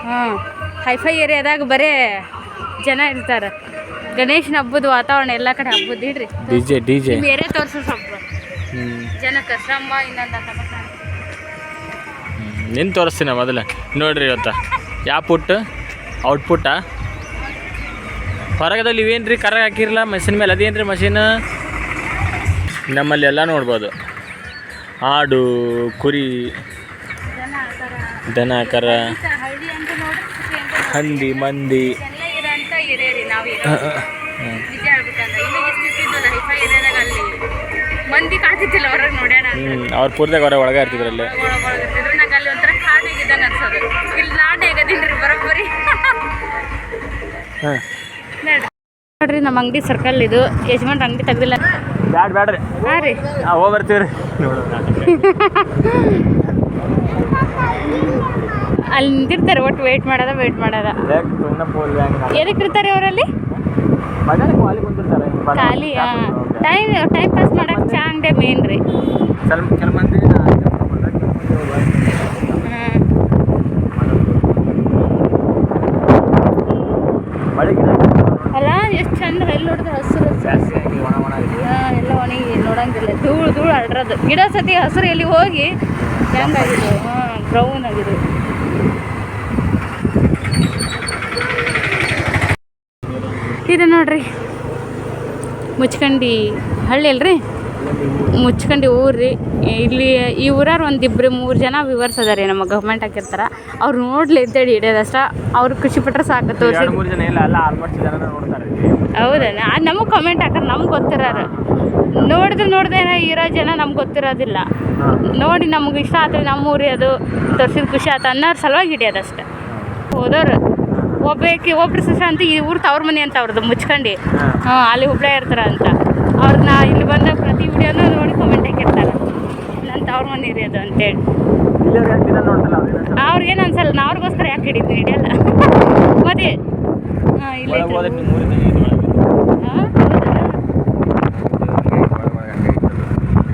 Speaker 2: ಹಾಂ ಹೈಫೈ ಏರಿಯಾದಾಗ ಬರೇ ಜನ ಇರ್ತಾರೆ. ಗಣೇಶನ ಹಬ್ಬದ ವಾತಾವರಣ ಎಲ್ಲ ಕಡೆ ಹಬ್ಬದ ಇಡ್ರಿ.
Speaker 1: ಡಿಜೆ
Speaker 2: ಡಿಜೆ ಬೇರೆ ತೋರಿಸು ಸ್ವಲ್ಪ. ಜನಕ್ಕೆ ಶ್ರಮ ಇನ್ನೊಂದು ಅಂತ
Speaker 1: ನಿನ್ನ ತೋರಿಸ್ತೀನಿ ಮೊದಲು. ನೋಡ್ರಿ ಇವತ್ತ. ಯಾವ ಪುಟ್ ಔಟ್ಪುಟ್ಟ ಹೊರಗದಲ್ಲಿ ಇವೇನು ರೀ ಕರ ಹಾಕಿರಲ್ಲ ಮಷಿನ್ ಮೇಲೆ ಅದೇನ್ರಿ ರೀ ಮಷೀನ್ ನಮ್ಮಲ್ಲಿ ಎಲ್ಲ ನೋಡ್ಬೋದು. ಆಡು ಕುರಿ ದನ ಕರ ಹಂದಿ ಮಂದಿ.
Speaker 2: ಅವ್ರ ಇರೋಂಥ ಹೊರಗೆ
Speaker 1: ಒಳಗೆ ನಾವು
Speaker 2: ನೋಡ್ರಿ ನಮ್ಮ ಅಂಗಡಿ ಸರ್ಕಲ್ ಇದು. ಯಜಮಾನ್ ಅಂಗಡಿ ತೆಗ್ದಿಲ್ಲ.
Speaker 1: ಬ್ಯಾಡ ಬ್ಯಾಡ್ರಿ.
Speaker 2: ಹಾಂ ರೀ.
Speaker 1: ಹಾಂ ಹೋಗಿ ಬರ್ತೀವಿ
Speaker 2: ಅಲ್ಲಿ ನಿಂತಿರ್ತಾರೆ ಒಟ್ಟು ವೇಟ್ ಮಾಡೋದ ವೇಟ್ ಮಾಡೋದ. ಎದಕ್ಕೆ ಇರ್ತಾರೆ ಅವರಲ್ಲಿ? ಖಾಲಿ ಟೈಮ್ ಟೈಮ್ ಪಾಸ್ ಮಾಡಕ್ಕೆ ಚಾ ಅಂಗಡಿ ಮೇನ್ ರೀ.
Speaker 1: ಸ್ವಲ್ಪ ಕೆಲ ಮಂದಿ
Speaker 2: ಹ್ಮ್.
Speaker 1: ಮಳೆ ಗಿಡ
Speaker 2: ಅಲ್ಲ ಎಷ್ಟು ಚಂದ ಎಲ್ಲಿ ನೋಡಿದ್ರೆ ಹಸಿರು
Speaker 1: ಜಾಸ್ತಿ ಆಗಿ ಒಣ ಒಣ ಆಗಿದೆ.
Speaker 2: ಹಾ, ಎಲ್ಲ ಒಣಗಿ ನೋಡಂಗಿಲ್ಲ ಧೂಳು ಅಲ್ರದು ಗಿಡ ಸತಿ ಹಸಿರು ಎಲ್ಲಿ ಹೋಗಿ ಹೆಂಗಾಗಿದೆ? ಹಾಂ ಬ್ರೌನ್ ಆಗಿದೆ. ಇದು ನೋಡ್ರಿ ಮುಚ್ಕಂಡಿ ಹಳ್ಳಿ ಅಲ್ರಿ? ಮುಚ್ಕಂಡಿ ಊರ್ರಿ ಇಲ್ಲಿ ಈ ಊರಾರು ಒಂದು ಇಬ್ಬರು ಮೂರು ಜನ ವಿವರ್ಸ್ ಅದಾರೆ ನಮ್ಮ ಗವರ್ಮೆಂಟ್ ಹಾಕಿರ್ತಾರ. ಅವ್ರು ನೋಡ್ಲಿ ಅಂತೇಳಿ ಹಿಡಿಯೋದಷ್ಟ. ಅವ್ರು ಖುಷಿ ಪಟ್ರೆ ಸಾಕು ತೋರಿಸಿ ಹೌದಾ? ನಮಗೆ ಕಮೆಂಟ್ ಹಾಕರ್ ನಮ್ಗೆ ಗೊತ್ತಿರೋರು. ನೋಡಿದ್ರೆ ನೋಡ್ದೇನೆ ಇರೋ ಜನ ನಮ್ಗೆ ಗೊತ್ತಿರೋದಿಲ್ಲ. ನೋಡಿ ನಮ್ಗೆ ಇಷ್ಟ ಆಯ್ತು ನಮ್ಮ ಊರಿ ಅದು ತೋರ್ಸಿದ ಖುಷಿ ಆಯ್ತು ಅನ್ನೋರು ಸಲುವಾಗಿ ಹಿಡಿಯೋದಷ್ಟೆ ಹೋದವ್ರು ಒಬ್ಬಾಕಿ ಒಬ್ರು ಅಂತ ಈ ಊರು ತವ್ರ ಮನೆ ಅಂತ ಅವ್ರದ್ದು ಮುಚ್ಕೊಂಡು. ಹಾಂ ಅಲ್ಲಿ ಹುಬ್ಳೆ ಇರ್ತಾರ ಅಂತ. ಅವ್ರನ್ನ ಇಲ್ಲಿ ಬಂದ ಪ್ರತಿ ವಿಡಿಯೋನೂ ನೋಡಿ ಕಮೆಂಟ್ ಹಾಕಿರ್ತಾರೆ. ನನ್ನ ತವ್ರ ಮನೆ ಇರೋದು ಅದು ಅಂತೇಳಿ. ಅವ್ರಿಗೇನು ಅನ್ಸಲ್ಲ ನಾ ಅವ್ರಿಗೋಸ್ಕರ ಯಾಕೆ ಹಿಡಿದ್ವಿ ಹಿಡಿಯಲ್ಲ. ಮತ್ತೆ ಹಾಂ ಇಲ್ಲ
Speaker 1: ಒಳಗೆ ಹೋದ್ರೆ ನಿಮ್ಮ ಊರಿಂದ ಇದು ಒಳಗೆ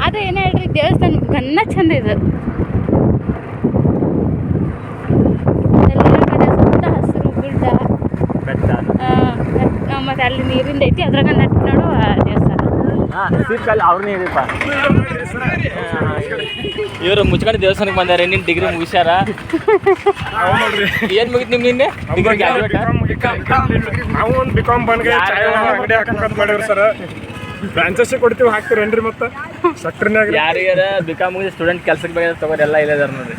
Speaker 2: ಅದು ಏನು ಹೇಳ್ರಿ ದೇವಸ್ಥಾನ ಗನ್ನ ಚಂದ ಇದೆ ಎಲ್ಲ ಕಡೆ ಸುತ್ತ ಹಸಿರು ಗುಡ್ಡ ಮತ್ತೆ ಅಲ್ಲಿ ನೀರಿಂದ ಐತಿ ಅದ್ರಾಗ ನಟ್ ನೋಡು ಆ ದೇವಸ್ಥಾನ
Speaker 1: ಇವರು ಮುಚ್ಕೊಂಡು ದೇವಸ್ಥಾನಕ್ಕೆ ಬಂದಾರೆ ನಿನ್ನ ಡಿಗ್ರಿ ಮುಗಿಸ್ಯಾರ ಏನು ಮುಗಿತ್ ನಿಮ್ ನಿನ್ನೆ ಡಿಗ್ರಿ ಗ್ರಾಜುಯೇಟ್
Speaker 3: ನಾವು ಒಂದು ಬಿಕಾಮ್ ಬಂದ್ಗೆ ಸರ್ ಬ್ರಾಂಚಸ್ ಕೊಡ್ತೀವಿ ಹಾಕ್ತೀರೇನ್ರಿ ಮತ್ತೆ? ಸಕ್ಕರೆ
Speaker 1: ಯಾರಿಗಾರ ಬಿಕಾ ಮುಗಿದ ಸ್ಟೂಡೆಂಟ್ ಕೆಲ್ಸಕ್ಕೆ ಬೇಕಾದ್ರೆ ತಗೋರಿ ಎಲ್ಲ ಇಲ್ಲ ನೋಡ್ರಿ.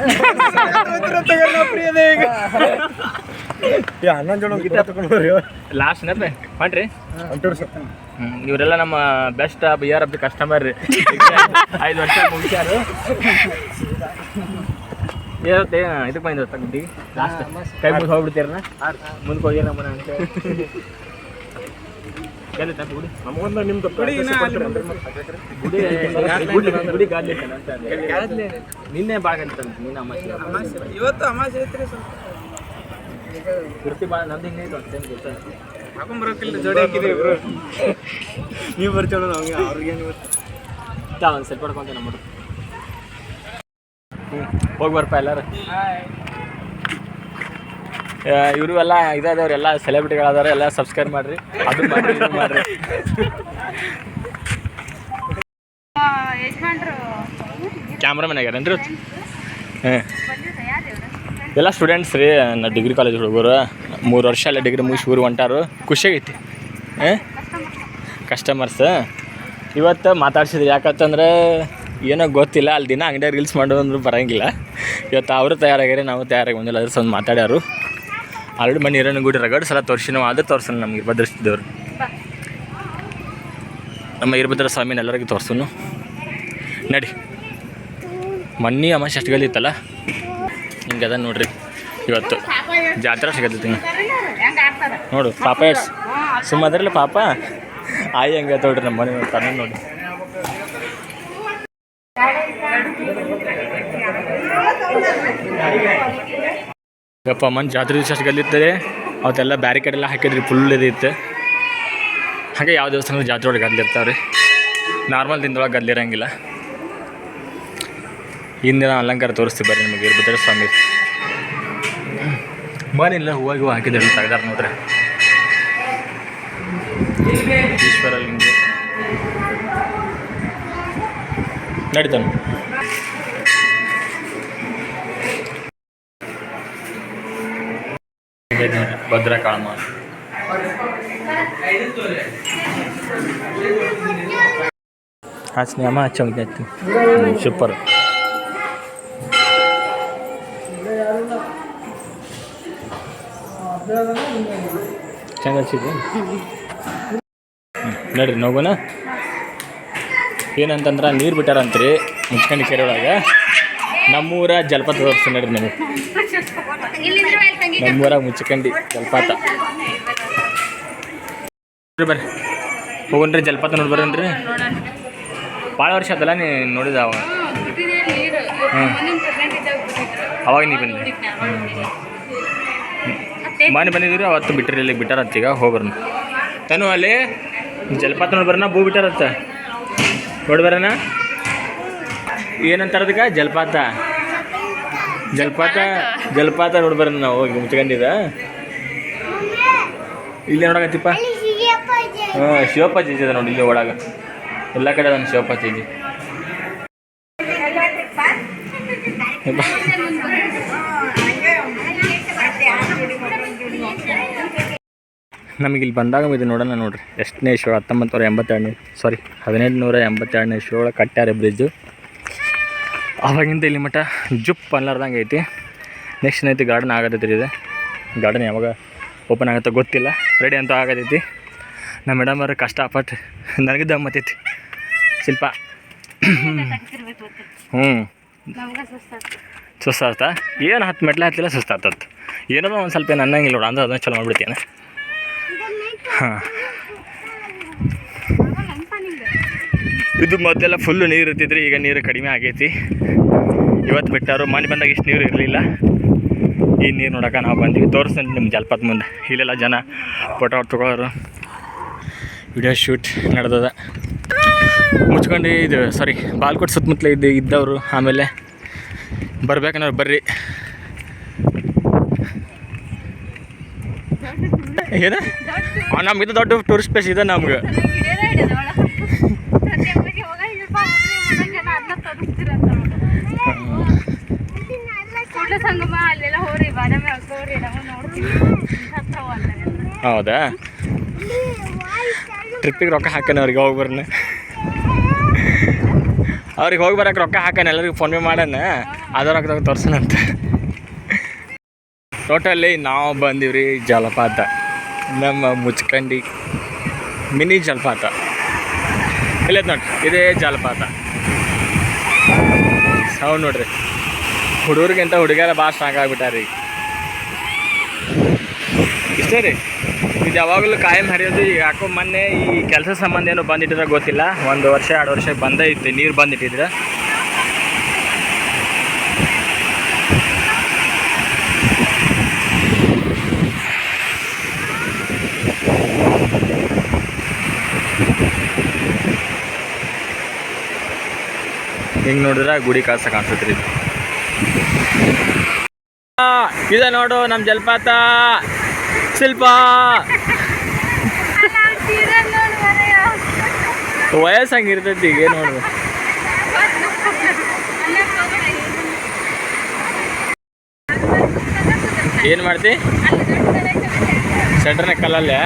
Speaker 3: ಹನ್ನೊಂದು ಜನ ಗಿಟ್ಟ ತಗೊಂಡ್ರಿ
Speaker 1: ಲಾಸ್ಟ್ ನೆನಪೆ ಮಾಡ್ರಿ
Speaker 3: ಅಂತೀವ್ರಿ ಸರ್.
Speaker 1: ಇವರೆಲ್ಲ ನಮ್ಮ best B R F the customer ರೀ. ಐದು ವರ್ಷ ಮುಗಿಸ್ಯಾರು. ಇರುತ್ತೆ ಇದಕ್ಕೆ ಬಂದಿರೋ ತಗ್ದಿ ಲಾಸ್ಟ್ ಕೈ ಮುಗಿದು ಹೋಗ್ಬಿಡ್ತೀರ ಮುಂದಕ್ಕೆ ಹೋಗಿ ನಮ್ಮ ಅಂತ
Speaker 3: ನಮಗೊಂದು ನಿಮ್ದು
Speaker 1: ಗುಡಿ ಗಾದ್ಲಿ. ನಿನ್ನೆ ಭಾಗ ಅಂತ ನಿನ್ನ ಅಮಾಸೆ
Speaker 4: ಇವತ್ತು ಅಮಾಸೆ ಐತ್ರಿ ಸ್ವಲ್ಪ.
Speaker 1: ಕೀರ್ತಿ ಭಾಳ ನಮ್ದು ಹಿಂಗೆ ಐತೆ ಅಂತ ಗೊತ್ತಾ?
Speaker 4: ಹಾಕೊಂಬರಕ್ಕಿಲ್ಲ ಜೋಡಿ ಹಾಕಿದೀವಿ ಇಬ್ರು.
Speaker 3: ನೀವು ಬರ್ತೀವಿ ನಮಗೆ ಅವ್ರಿಗೇನು
Speaker 1: ತಾ ಒಂದು ಸ್ವಲ್ಪ ಹೊಡ್ಕೊಂತ ನಮ್ಮದು ಹೋಗಿ ಬರ್ಪ ಎಲ್ಲಾರು. ಇವರು ಎಲ್ಲ ಇದಾದವ್ರು ಎಲ್ಲ ಸೆಲೆಬ್ರಿಟಿಗಳಾದವ್ರು ಎಲ್ಲ ಸಬ್ಸ್ಕ್ರೈಬ್ ಮಾಡ್ರಿ. ಅದು ಮಾಡ್ರಿ ಇದು ಮಾಡ್ರಿ. ಕ್ಯಾಮ್ರಾಮನ್ ಆಗ್ಯಾರೇನ್ರಿ? ಹಾಂ. ಎಲ್ಲ ಸ್ಟೂಡೆಂಟ್ಸ್ ರೀ ನಾ ಡಿಗ್ರಿ ಕಾಲೇಜ್ ಹುಡುಗರು. ಮೂರು ವರ್ಷ ಅಲ್ಲೇ ಡಿಗ್ರಿ ಮುಗಿಸಿ ಊರು ಹೊಂಟಾರು. ಖುಷಿಯಾಗೈತಿ. ಹಾಂ? ಕಸ್ಟಮರ್ಸ್ ಇವತ್ತು ಮಾತಾಡ್ಸಿದ್ರಿ ಯಾಕಂತಂದ್ರೆ ಏನೋ ಗೊತ್ತಿಲ್ಲ ಅಲ್ಲಿ ದಿನ ಅಂಗಡಿಯಾಗ ರೀಲ್ಸ್ ಮಾಡೋ ಅಂದ್ರೆ ಬರೋಂಗಿಲ್ಲ. ಇವತ್ತು ಅವರು ತಯಾರಾಗ್ಯಾರೆ ನಾವು ತಯಾರಾಗಿ ಬಂದಿಲ್ಲ ಅದ್ರ ಸಂದು ಮಾತಾಡ್ಯಾರು. ಆಲ್ರೆಡಿ ಮನೆ ಇರೋ ಗುಡಿ ರಗಡ್ ಸಲ ತೋರಿಸಿ ನಾವು ಆದ್ರೆ ತೋರ್ಸೋಣ ನಮಗೆ ಭದ್ರಸ್ತಿದ್ದವ್ರು ನಮ್ಮ ಇರ್ಭದ್ರ ಸ್ವಾಮಿನ ಎಲ್ಲರಿಗೂ ತೋರ್ಸೋನು. ನಡಿ. ಮನ್ನಿ ಅಮ್ಮ ಅಷ್ಟು ಗಲಿತ್ತಲ್ಲ ಹಿಂಗೆ ಅದ ನೋಡ್ರಿ. ಇವತ್ತು ಜಾತ್ರೆ ಸಿಗತ್ತೆ ನೋಡು, ಪಾಪ ಎಡ್ಸ್ ಸುಮ್ಮ ಅದ್ರಲ್ಲ ಪಾಪ? ಆಯ್ ಹಂಗೆ ನೋಡ್ರಿ ನಮ್ಮ ಮನೆ ನೋಡಿ ಯಪ್ಪ ಮನ್ ಜಾತ್ರೆ ದಿವಸ ಅಷ್ಟು ಗಲ್ಲಿತ್ತದೆ ಅವತ್ತೆಲ್ಲ ಬ್ಯಾರಿಕೇಡ್ ಎಲ್ಲ ಹಾಕಿದ್ರಿ ಫುಲ್ ಇದಿತ್ತು. ಹಾಗೆ ಯಾವ ದೇವಸ್ಥಾನ ಜಾತ್ರೆ ಒಳಗೆ ಗದ್ಲಿರ್ತಾವ್ರಿ ನಾರ್ಮಲ್ ದಿನದೊಳಗೆ ಗದ್ಲಿರಂಗಿಲ್ಲ ಹಿಂದಿನ ಅಲಂಕಾರ ತೋರಿಸ್ತೀವಿ ಬರ್ರಿ ನಿಮಗೆ ಇರ್ಬಿದ್ರೆ ಸ್ವಾಮಿ ಬನ್ನಿಲ್ಲ ಹೂವು ಹೂವು ಹಾಕಿದ್ರೆ ತೆಗ್ದಾರ ನೋಡ್ರಿ. ಈಶ್ವರ ಲಿಂಗ ನಡೀತಾನೆ. ಭದ್ರಾ ಕಾಳಮ್ಮ ಆ ಸಿನಿಮಾ ಹಚ್ಚಂಗೈತಿ ಸೂಪರ್ ಚಂದ ನೋಡ್ರಿ ನಡ್ರಿ ನೋಗೋಣ ಏನಂತಂದ್ರೆ ನೀರು ಬಿಟ್ಟಾರಂತ್ರಿ ಮುಚ್ಕಂಡಿ ಕೆರೆ ಒಳಗೆ. ನಮ್ಮೂರ ಜಲಪಾತ ತೋರಿಸ್ತೀನಿ ನಡ್ರಿ ನಿಮಗೆ ನಮ್ಮೂರಾಗ ಮುಚ್ಚಕಂಡಿ ಜಲಪಾತ. ಬರ್ರಿ. ಹೋಗೋಣ್ರಿ ಜಲಪಾತ ನೋಡಿ ಬರ್ರಿ ಭಾಳ ವರ್ಷ ಆತಲ್ಲ ನೀ ನೋಡಿದ ಅವ. ಅವಾಗ ನೀ ಬನ್ನಿ ಮನೆ ಬಂದಿದ್ರಿ ಅವತ್ತು ಬಿಟ್ಟರೆ ಇಲ್ಲಿ ಬಿಟ್ಟಾರತ್ತ ಈಗ ಹೋಗ್ಬರ್ನ ತನು ಅಲ್ಲಿ ಜಲಪಾತ ನೋಡಿ ಭೂ ಬೂ ಬಿಟ್ಟಾರತ್ತ ನೋಡಿ ಬರೋಣ. ಏನಂತಾರ ಅದಕ್ಕೆ? ಜಲಪಾತ. ಜಲಪಾತ ಜಲಪಾತ ನೋಡ್ಬಾರ ನಾವು ಹೋಗಿ ಮುಚ್ಕೊಂಡಿದ. ಇಲ್ಲಿ ನೋಡಕತ್ತಿಪ್ಪ. ಹಾಂ ಶಿವಪ್ಪ ಚೇಜಿ ಅದ ನೋಡಿ ಇಲ್ಲಿ ಒಳಗೆ. ಎಲ್ಲ ಕಡೆ ಅದನ್ನು ಶಿವಪ್ಪ ಚೇಜಿ ನಮಗೆ ಇಲ್ಲಿ ಬಂದಾಗ ಇದು ನೋಡೋಣ ನೋಡ್ರಿ. ಎಷ್ಟನೇ ಶೋ ಹತ್ತೊಂಬತ್ತು ನೂರ ಎಂಬತ್ತೆರಡನೇ ಸಾರಿ ಹದಿನೆಂಟು ನೂರ ಎಂಬತ್ತೆರಡನೇ ಶೋ ಒಳಗೆ ಕಟ್ಟ್ಯಾರೆ ಬ್ರಿಡ್ಜು ಅವಾಗಿಂದ ಇಲ್ಲಿ ಮಟ್ಟ ಜುಪ್ ಅನ್ಲಾರ್ದಂಗೆ ಐತಿ. ನೆಕ್ಸ್ಟ್ ಏನೈತಿ ಗಾರ್ಡನ್ ಆಗತೈತಿ ಇದೆ ಗಾರ್ಡನ್ ಯಾವಾಗ ಓಪನ್ ಆಗುತ್ತೋ ಗೊತ್ತಿಲ್ಲ. ರೆಡಿ ಅಂತೂ ಆಗತೈತಿ. ನಮ್ಮ ಮೇಡಮ್ ಅವ್ರ ಕಷ್ಟಪಟ್ಟು ನನಗೆ ದಮ್ಮತ್ತೈತಿ ಶಿಲ್ಪ. ಹ್ಞೂ ಸುಸ್ತಾತ ಏನು ಹತ್ತು ಮೆಟ್ಲು ಹತ್ತಿಲ್ಲ ಸುಸ್ತಾತತ್ ಏನೋ ಒಂದು ಸ್ವಲ್ಪ ಏನು ಅನ್ನಂಗಿಲ್ಲ ನೋಡ, ಅಂದ್ರೆ ಅದನ್ನ ಚಲೋ ಮಾಡಿಬಿಡ್ತೀನಿ. ಹಾಂ. ಇದು ಮೊದಲೆಲ್ಲ ಫುಲ್ಲು ನೀರು ಇರ್ತಿದ್ರಿ, ಈಗ ನೀರು ಕಡಿಮೆ ಆಗೈತಿ. ಇವತ್ತು ಬಿಟ್ಟಾರು, ಮನೆ ಬಂದಾಗ ಇಷ್ಟು ನೀರು ಇರಲಿಲ್ಲ. ಈ ನೀರು ನೋಡೋಕೆ ನಾವು ಬಂದ್ವಿ. ತೋರಿಸ್ತೀನಿ ನಿಮ್ಮ ಜಲಪಾತ ಮುಂದೆ. ಇಲ್ಲೆಲ್ಲ ಜನ ಫೋಟೋ ತಗೊಳ್ಳೋರು ವಿಡಿಯೋ ಶೂಟ್ ನಡೆದದ. ಮುಚ್ಕೊಂಡು ಇದು ಸಾರಿ ಬಾಲ್ಕೋಟ್ ಸುತ್ತಮುತ್ತಲ ಇದ್ದು ಇದ್ದವರು ಆಮೇಲೆ ಬರ್ಬೇಕನ್ನೋರು ಬರ್ರಿ. ಏನ? ಇದು ದೊಡ್ಡ ಟೂರಿಸ್ಟ್ ಪ್ಲೇಸ್ ಇದೆ ನಮ್ಗೆ. ಹೌದಾ? ಟ್ರಿಪ್ಪಿಗೆ ರೊಕ್ಕ ಹಾಕೇನೆ ಅವ್ರಿಗೆ, ಹೋಗಿ ಬರ್ನೆ. ಅವ್ರಿಗೆ ಹೋಗಿ ಬರಕ್ಕೆ ರೊಕ್ಕ ಹಾಕೇನೆ, ಎಲ್ಲರಿಗೂ ಫೋನ್ ಪೇ ಮಾಡೋಣ ಅದರ ರೊಕ್ಕದಾಗ ತೋರ್ಸೋಣಂತ ಟೋಟಲಿ ನಾವು ಬಂದೀವ್ರಿ ಜಲಪಾತ. ನಮ್ಮ ಮುಚ್ಕಂಡಿ ಮಿನಿ ಜಲಪಾತ. ಇಲ್ಲ ನೋಡ್ರಿ, ಇದೇ ಜಲಪಾತ. ಸೌಂಡ್ ನೋಡ್ರಿ. ಹುಡುಗರಿಗಿಂತ ಹುಡುಗಿಯರ ಭಾಳ ಸ್ಟ್ರಾಂಗ್ ರೀ ಇಷ್ಟೇ ರೀ. ಇದು ಯಾವಾಗಲೂ ಕಾಯಂ ಹರಿಯೋದು ಈಗ ಯಾಕೋ ಮೊನ್ನೆ ಈ ಕೆಲಸ ಸಂಬಂಧ ಏನೋ ಬಂದಿಟ್ಟಿದ್ರೆ ಗೊತ್ತಿಲ್ಲ. ಒಂದು ವರ್ಷ ಎರಡು ವರ್ಷ ಬಂದೇ ಇತ್ತು ನೀರು ಬಂದಿಟ್ಟಿದ್ರೆ. ಹಿಂಗೆ ನೋಡಿದ್ರೆ ಗುಡಿ ಕಾಸ ಕಾಣಿಸುತ್ತೆ ಆ, ಇದೆ ನೋಡು ನಮ್ಮ ಜಲಪಾತ. ಶಿಲ್ಪ. ವಯಸ್ಸಂಗಿರ್ತೈತಿ ಈಗ ಏನು ನೋಡು ಏನು ಮಾಡ್ತಿ? ಸೆಂಟ್ರನ ಕಲ್ಲಲ್ಲೇ?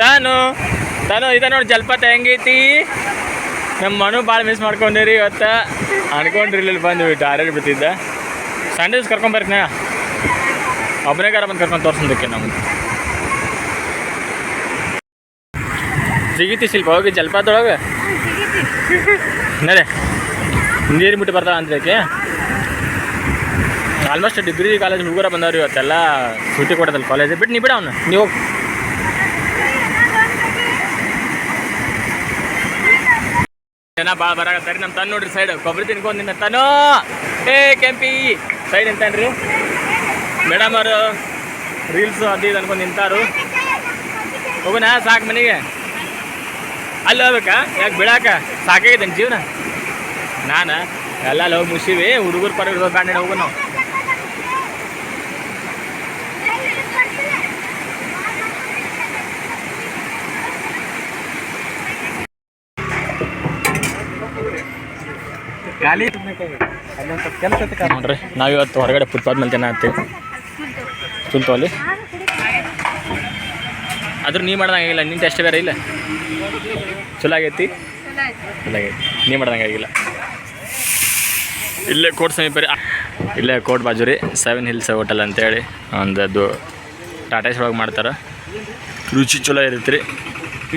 Speaker 1: ತಾನು ತಾನು ಇದೆ ನೋಡಿ ಜಲಪಾತ ಹೆಂಗೈತಿ? ನಮ್ಮ ಮನು ಭಾಳ ಮಿಸ್ ಮಾಡ್ಕೊಂಡಿರಿ ಇವತ್ತು. ಅನ್ಕೊಂಡ್ರಿ ಇಲ್ಲಿ ಬಂದು ಆರೇಳು ಬಿಟ್ಟಿದ್ದ. ಸಂಡೇಸ್ ಒಬ್ಬನೇ ಒಬ್ಬನೇಗಾರ ಬಂದು ಕರ್ಕೊಂಡು ತೋರ್ಸೋದಕ್ಕೆ ನಮ್ಗೆ. ಸಿಗಿತಿ ಶಿಲ್ಪ, ಹೋಗಿ ಜಲಪಾತದೊಳಗೆ ನಡೆ. ನೀರು ಬಿಟ್ಟು ಬರ್ತಾವ ಅಂದ್ರಕ್ಕೆ. ಆಲ್ಮೋಸ್ಟ್ ಡಿಗ್ರಿ ಕಾಲೇಜ್ ಹುಡುಗರ ಬಂದವ್ರು ಇವತ್ತೆಲ್ಲ, ಸೂಟಿ ಕೊಡೋದಲ್ಲ ಕಾಲೇಜ್ ಬಿಟ್ಟು ನೀ ಬಿಡ ಅವನು. ನೀವು ಜನ ಭಾಳ ಬರಾಕತ್ತಾರಿ ನಮ್ಮ ತನ್ನ ನೋಡ್ರಿ ಸೈಡ್ ಕೊಬ್ಬರಿ ತಿನ್ಕೊಂಡು ನಿನ್ನ ತನೋ. ಏ, ಕೆಂಪಿ. ಸೈಡ್ ನಿಂತಾನ್ರಿ ಮೇಡಮ್ ಅವರು ರೀಲ್ಸು ಅದು ಇದು ಅನ್ಕೊಂಡು ನಿಂತಾರು. ಹೋಗೋಣ ಸಾಕು ಮನೆಗೆ. ಅಲ್ಲಿ ಹೋಗ್ಬೇಕಾ? ಯಾಕೆ ಬಿಡಾಕ ಸಾಕಾಗಿದ್ದೇನೆ ಜೀವನ. ನಾನು? ಎಲ್ಲ ಅಲ್ಲಿ ಹೋಗಿ ಮುಗಿಸಿವಿ. ಹುಡುಗರು ಪರ ಕಾಂಡ ಹೋಗು ನಾವು
Speaker 3: ಖಾಲಿ
Speaker 1: ನೋಡ್ರಿ ನಾವು ಇವತ್ತು ಹೊರಗಡೆ ಫುಟ್ಪಾತ್ ಮೇಲೆ ಜನ ಆಗ್ತೀವಿ ಸುಲ್ತು ಅಲ್ಲಿ. ಆದ್ರೂ ನೀ ಮಾಡ್ದಂಗೆ ಆಗಿಲ್ಲ ನಿಂತ ಅಷ್ಟೇ ಬೇರೆ ಇಲ್ಲ? ಚಲೋ ಆಗೈತಿ? ಚಲೋ ಆಗೈತಿ. ನೀ ಮಾಡ್ದಂಗೆ ಆಗಿಲ್ಲ. ಇಲ್ಲೇ ಕೋಟ್ ಸಮೀಪ ರೀ ಇಲ್ಲೇ ಕೋಟ್ ಬಾಜು ರೀ ಸೆವೆನ್ ಹಿಲ್ಸ್ ಹೋಟೆಲ್ ಅಂತೇಳಿ ಒಂದು ಅದು ಟಾಟಾ ಒಳಗೆ ಮಾಡ್ತಾರೆ. ರುಚಿ ಚಲೋ ಇರುತ್ತೆ ರೀ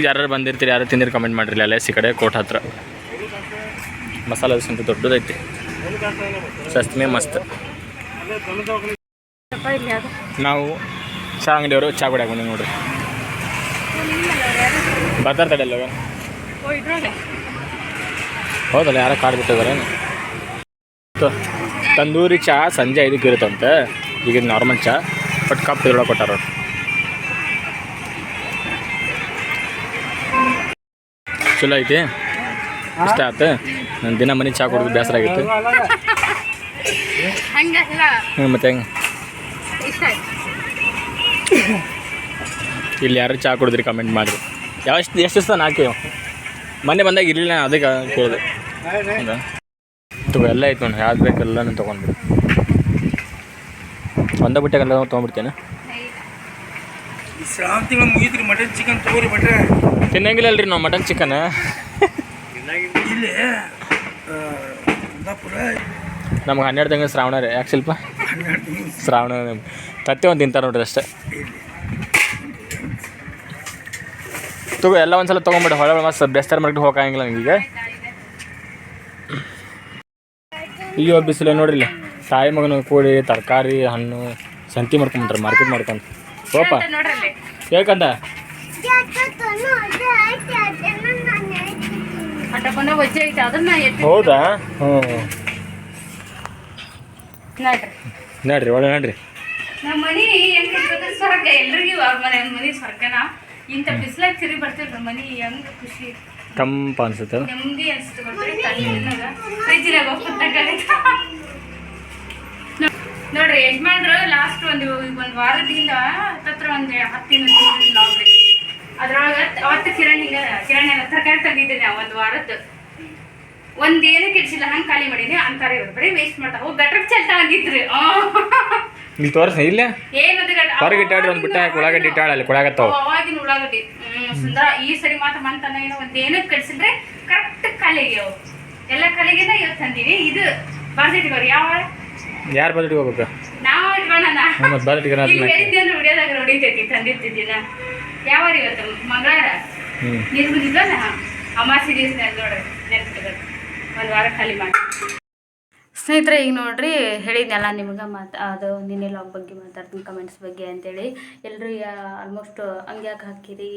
Speaker 1: ಯಾರು ಬಂದಿರ್ತೀರಿ, ಯಾರು ತಿಂದಿರಿ ಕಮೆಂಟ್ ಮಾಡಿರಿ, ಅಲ್ಲೇ ಸಿ ಕಡೆ, ಕೋಟ್ ಹತ್ರ. ಮಸಾಲೆ ದೋಸೆ ಅಂತ ದೊಡ್ಡದೈತಿ. ಸಸ್ತಿನೇ ಮಸ್ತ್. ನಾವು ಚಾ ಅಂಗಡಿಯವರು ಚಾ ಕುಡಿಯಾಕ ಬಂದೀವಿ ನೋಡ್ರಿ. ಬರ್ತಾರೆ ತಡೆಯಲ್ಲ. ಹೌದಲ್ಲ, ಯಾರೋ ಕಾಡು ಬಿಟ್ಟಿದಾರೆ ತಂದೂರಿ ಚಾ ಸಂಜೆ ಐದಕ್ಕೆ ಇರುತ್ತಂತೆ. ಈಗ ನಾರ್ಮಲ್ ಚಾ ಬಟ್ ಕಪ್ ಇರೋ ಕೊಟ್ಟಾರ ಚಲೋ ಐತಿ? ಇಷ್ಟ ಆಯ್ತು ನಾನು ದಿನ ಮನೆ ಚಾ ಕುಡಿದು ಬೇಸರ ಆಗಿತ್ತು. ಹ್ಞೂ ಮತ್ತೆ ಹೆಂಗೆ?
Speaker 2: ಇಷ್ಟ
Speaker 1: ಇಲ್ಲಿ ಯಾರು ಚಾ ಕುಡಿದ್ರಿ ಕಮೆಂಟ್ ಮಾಡಿರಿ. ಯಾವ ಎಷ್ಟು ಎಷ್ಟು ದಿವಸ ನಾಕಿ ಮೊನ್ನೆ ಬಂದಾಗ ಇರಲಿಲ್ಲ ಅದಕ್ಕೆ ಕೇಳಿದೆ. ಹೌದಾ? ತಗೋ ಎಲ್ಲ ಆಯ್ತು ನೋಡಿ ಯಾವ್ದು ಬೇಕು ಎಲ್ಲನೂ ತೊಗೊಂಡ್ಬಿಡಿ. ಒಂದ ಬಿಟ್ಟಾಗೆಲ್ಲ ತೊಗೊಂಡ್ಬಿಡ್ತೇನೆ.
Speaker 4: ಶ್ರಾವಣ ತಿಂಗಳು ಮುಗಿದ್ರಿ ಮಟನ್ ಚಿಕನ್ ತಗೋರಿ ಬಟ್ರೆ
Speaker 1: ತಿನ್ನಂಗಿಲ್ಲ ಅಲ್ರಿ ನಾವು ಮಟನ್ ಚಿಕನ್
Speaker 4: ಇಲ್ಲಿ ಕುಂದಾಪುರ.
Speaker 1: ನಮ್ಗೆ ಹನ್ನೆರಡು ತಿಂಗಳು ಶ್ರಾವಣ ರೀ ಯಾಕೆ ಶಿಲ್ಪ? ಶ್ರಾವಣ ತತ್ತೆ ಒಂದು ತಿಂತಾರೆ ನೋಡ್ರಿ ಅಷ್ಟೇ. ತಗೋ ಎಲ್ಲ ಒಂದ್ಸಲ ತೊಗೊಂಬಿಡಿ. ಹೊಳೆ ಮಸ್ತ್ ಬೆಸ್ತರ ಮಾರ್ಕೆಟ್ ಹೋಗಂಗಿಲ್ಲ ನನಗೀಗ ಈಗ. ಬಿಸಿಲು ನೋಡ್ರಿ ಇಲ್ಲಿ. ತಾಯಿ ಮಗನ ಕೂಡಿ ತರಕಾರಿ ಹಣ್ಣು ಸಂತಿ ಮಾಡ್ಕೊಂಬಿಟ್ರೆ ಮಾರ್ಕೆಟ್ ಮಾಡ್ಕೊಂಡು. ಹೋಪ
Speaker 2: ಹೇಳ್ಕಂದ.
Speaker 1: ಯಾಕಂದ
Speaker 2: ಅಟ್ಟಕೊಂಡ ವಜ್ಜೆ ಐತೆ ಅದನ್ನ ಎತ್ತಿ
Speaker 1: ಹೌದಾ? ಹ್ಞೂ
Speaker 2: ನೋಡ್ರಿ.
Speaker 1: ನೋಡ್ರಿ ಒಳ್ಳೆ ನೋಡ್ರಿ.
Speaker 2: ನಮ್ಮ ಮನೆ ಹೆಂಗ್ ಇರ್ತದ ಸ್ವರ್ಗ ಎಲ್ರಿಗೂ ಅವ್ರ ಮನೆ ಮನಿ ಸ್ವರ್ಗನ. ಇಂಥ ಬಿಸಿಲಾಗ ತಿರುಗಿ ಬರ್ತೀವಿ ಮನೆ ಹೆಂಗ್ ಖುಷಿ.
Speaker 1: ತಂಪ ಅನ್ಸುತ್ತೆ
Speaker 2: ನೆಮ್ಮದಿ ಅನ್ಸುತ್ತೆ ಫ್ರಿಜ್ನಾಗ ನೋಡ್ರಿ ಯಜಮಾನ್ರು ಲಾಸ್ಟ್ ಒಂದು ಒಂದು ವಾರದಿಂದ ಹತ್ತತ್ರ ಒಂದು ಹತ್ತಿನ ಲಾಗ್ ಅದ್ರೊಳಗೆ ಅವತ್ತು ಕಿರಣ್ ಹಿಂಗ ಕಿರಣ್ ಏನ ತರಕಾರಿ ತಂದಿದ್ದೆ ನಾವು ಒಂದು ವಾರದ್ದು. ಒಂದೇನು ಕೆಡ್ಸಿಲ್ಲ ಹಂಗೆ ಖಾಲಿ ಮಾಡೀನಿ ಅಂತಾರೆ ಇವ್ರು. ಬರೀ ವೇಸ್ಟ್ ಮಾಡ್ತಾ ಹೋಗಿ ಗಟ್ರಕ್ ಚೆಲ್ತಾ ಅಂದಿದ್ರು
Speaker 1: ಇಲ್ಲಿ ತೋರಿಸ ಇಲ್ಲ?
Speaker 2: ಏನದು
Speaker 1: ಹೊರಗೆ ಇಟ್ಟಾಡ್ರಿ ಒಂದು ಬಿಟ್ಟ ಉಳ್ಳಾಗಡ್ಡಿ ಅಲ್ಲಿ ಕೊಡಾಗತ್ತಾವ
Speaker 2: ಅವಾಗಿನ ಉಳ್ಳಾಗಡ್ಡಿ. ಸುಂದರ. ಈ ಸರಿ ಮಾತ್ರ ಮಂತನ ಏನೋ ಒಂದೇನು ಕೆಡ್ಸಿದ್ರೆ ಕರೆಕ್ಟ್ ಕಾಲಿಗೆ ಅವು. ಎಲ್ಲ ಖಾಲಿಗೆನ ಇವತ್ತು ತಂದೀನಿ ಇದು ಬರ್ದಿಟ್ಕೋರಿ ಯಾವ
Speaker 1: ಯಾರು ಬದಲಿಗೆ ಹೋಗ್ಬೇಕು
Speaker 2: ನಾವು ಇಟ್ಕೊಳ್ಳೋಣ
Speaker 1: ಮತ್ತೆ
Speaker 2: ನೋಡಿ ತಂದಿರ್ತಿದ್ದೀನ ಯಾವ ಇವತ್ತು? ಮಂಗಳವಾರ? ನೀರು ಅಮಾಸಿ ದಿವಸ ನೋಡ್ರಿ ಒಂದು ವಾರ ಖಾಲಿ ಮಾಡಿ. ಸ್ನೇಹಿತರೆ ಈಗ ನೋಡ್ರಿ ಹೇಳಿದ್ನಲ್ಲ ನಿಮ್ಗೆ ಮಾತು ಅದು ನಿನ್ನೆ ಲಾಗ್ ಬಗ್ಗೆ ಮಾತಾಡ್ತೀನಿ ಕಮೆಂಟ್ಸ್ ಬಗ್ಗೆ ಅಂತೇಳಿ. ಎಲ್ಲರೂ ಆಲ್ಮೋಸ್ಟ್ ಹಂಗ್ಯಾಕೆ ಹಾಕಿರಿ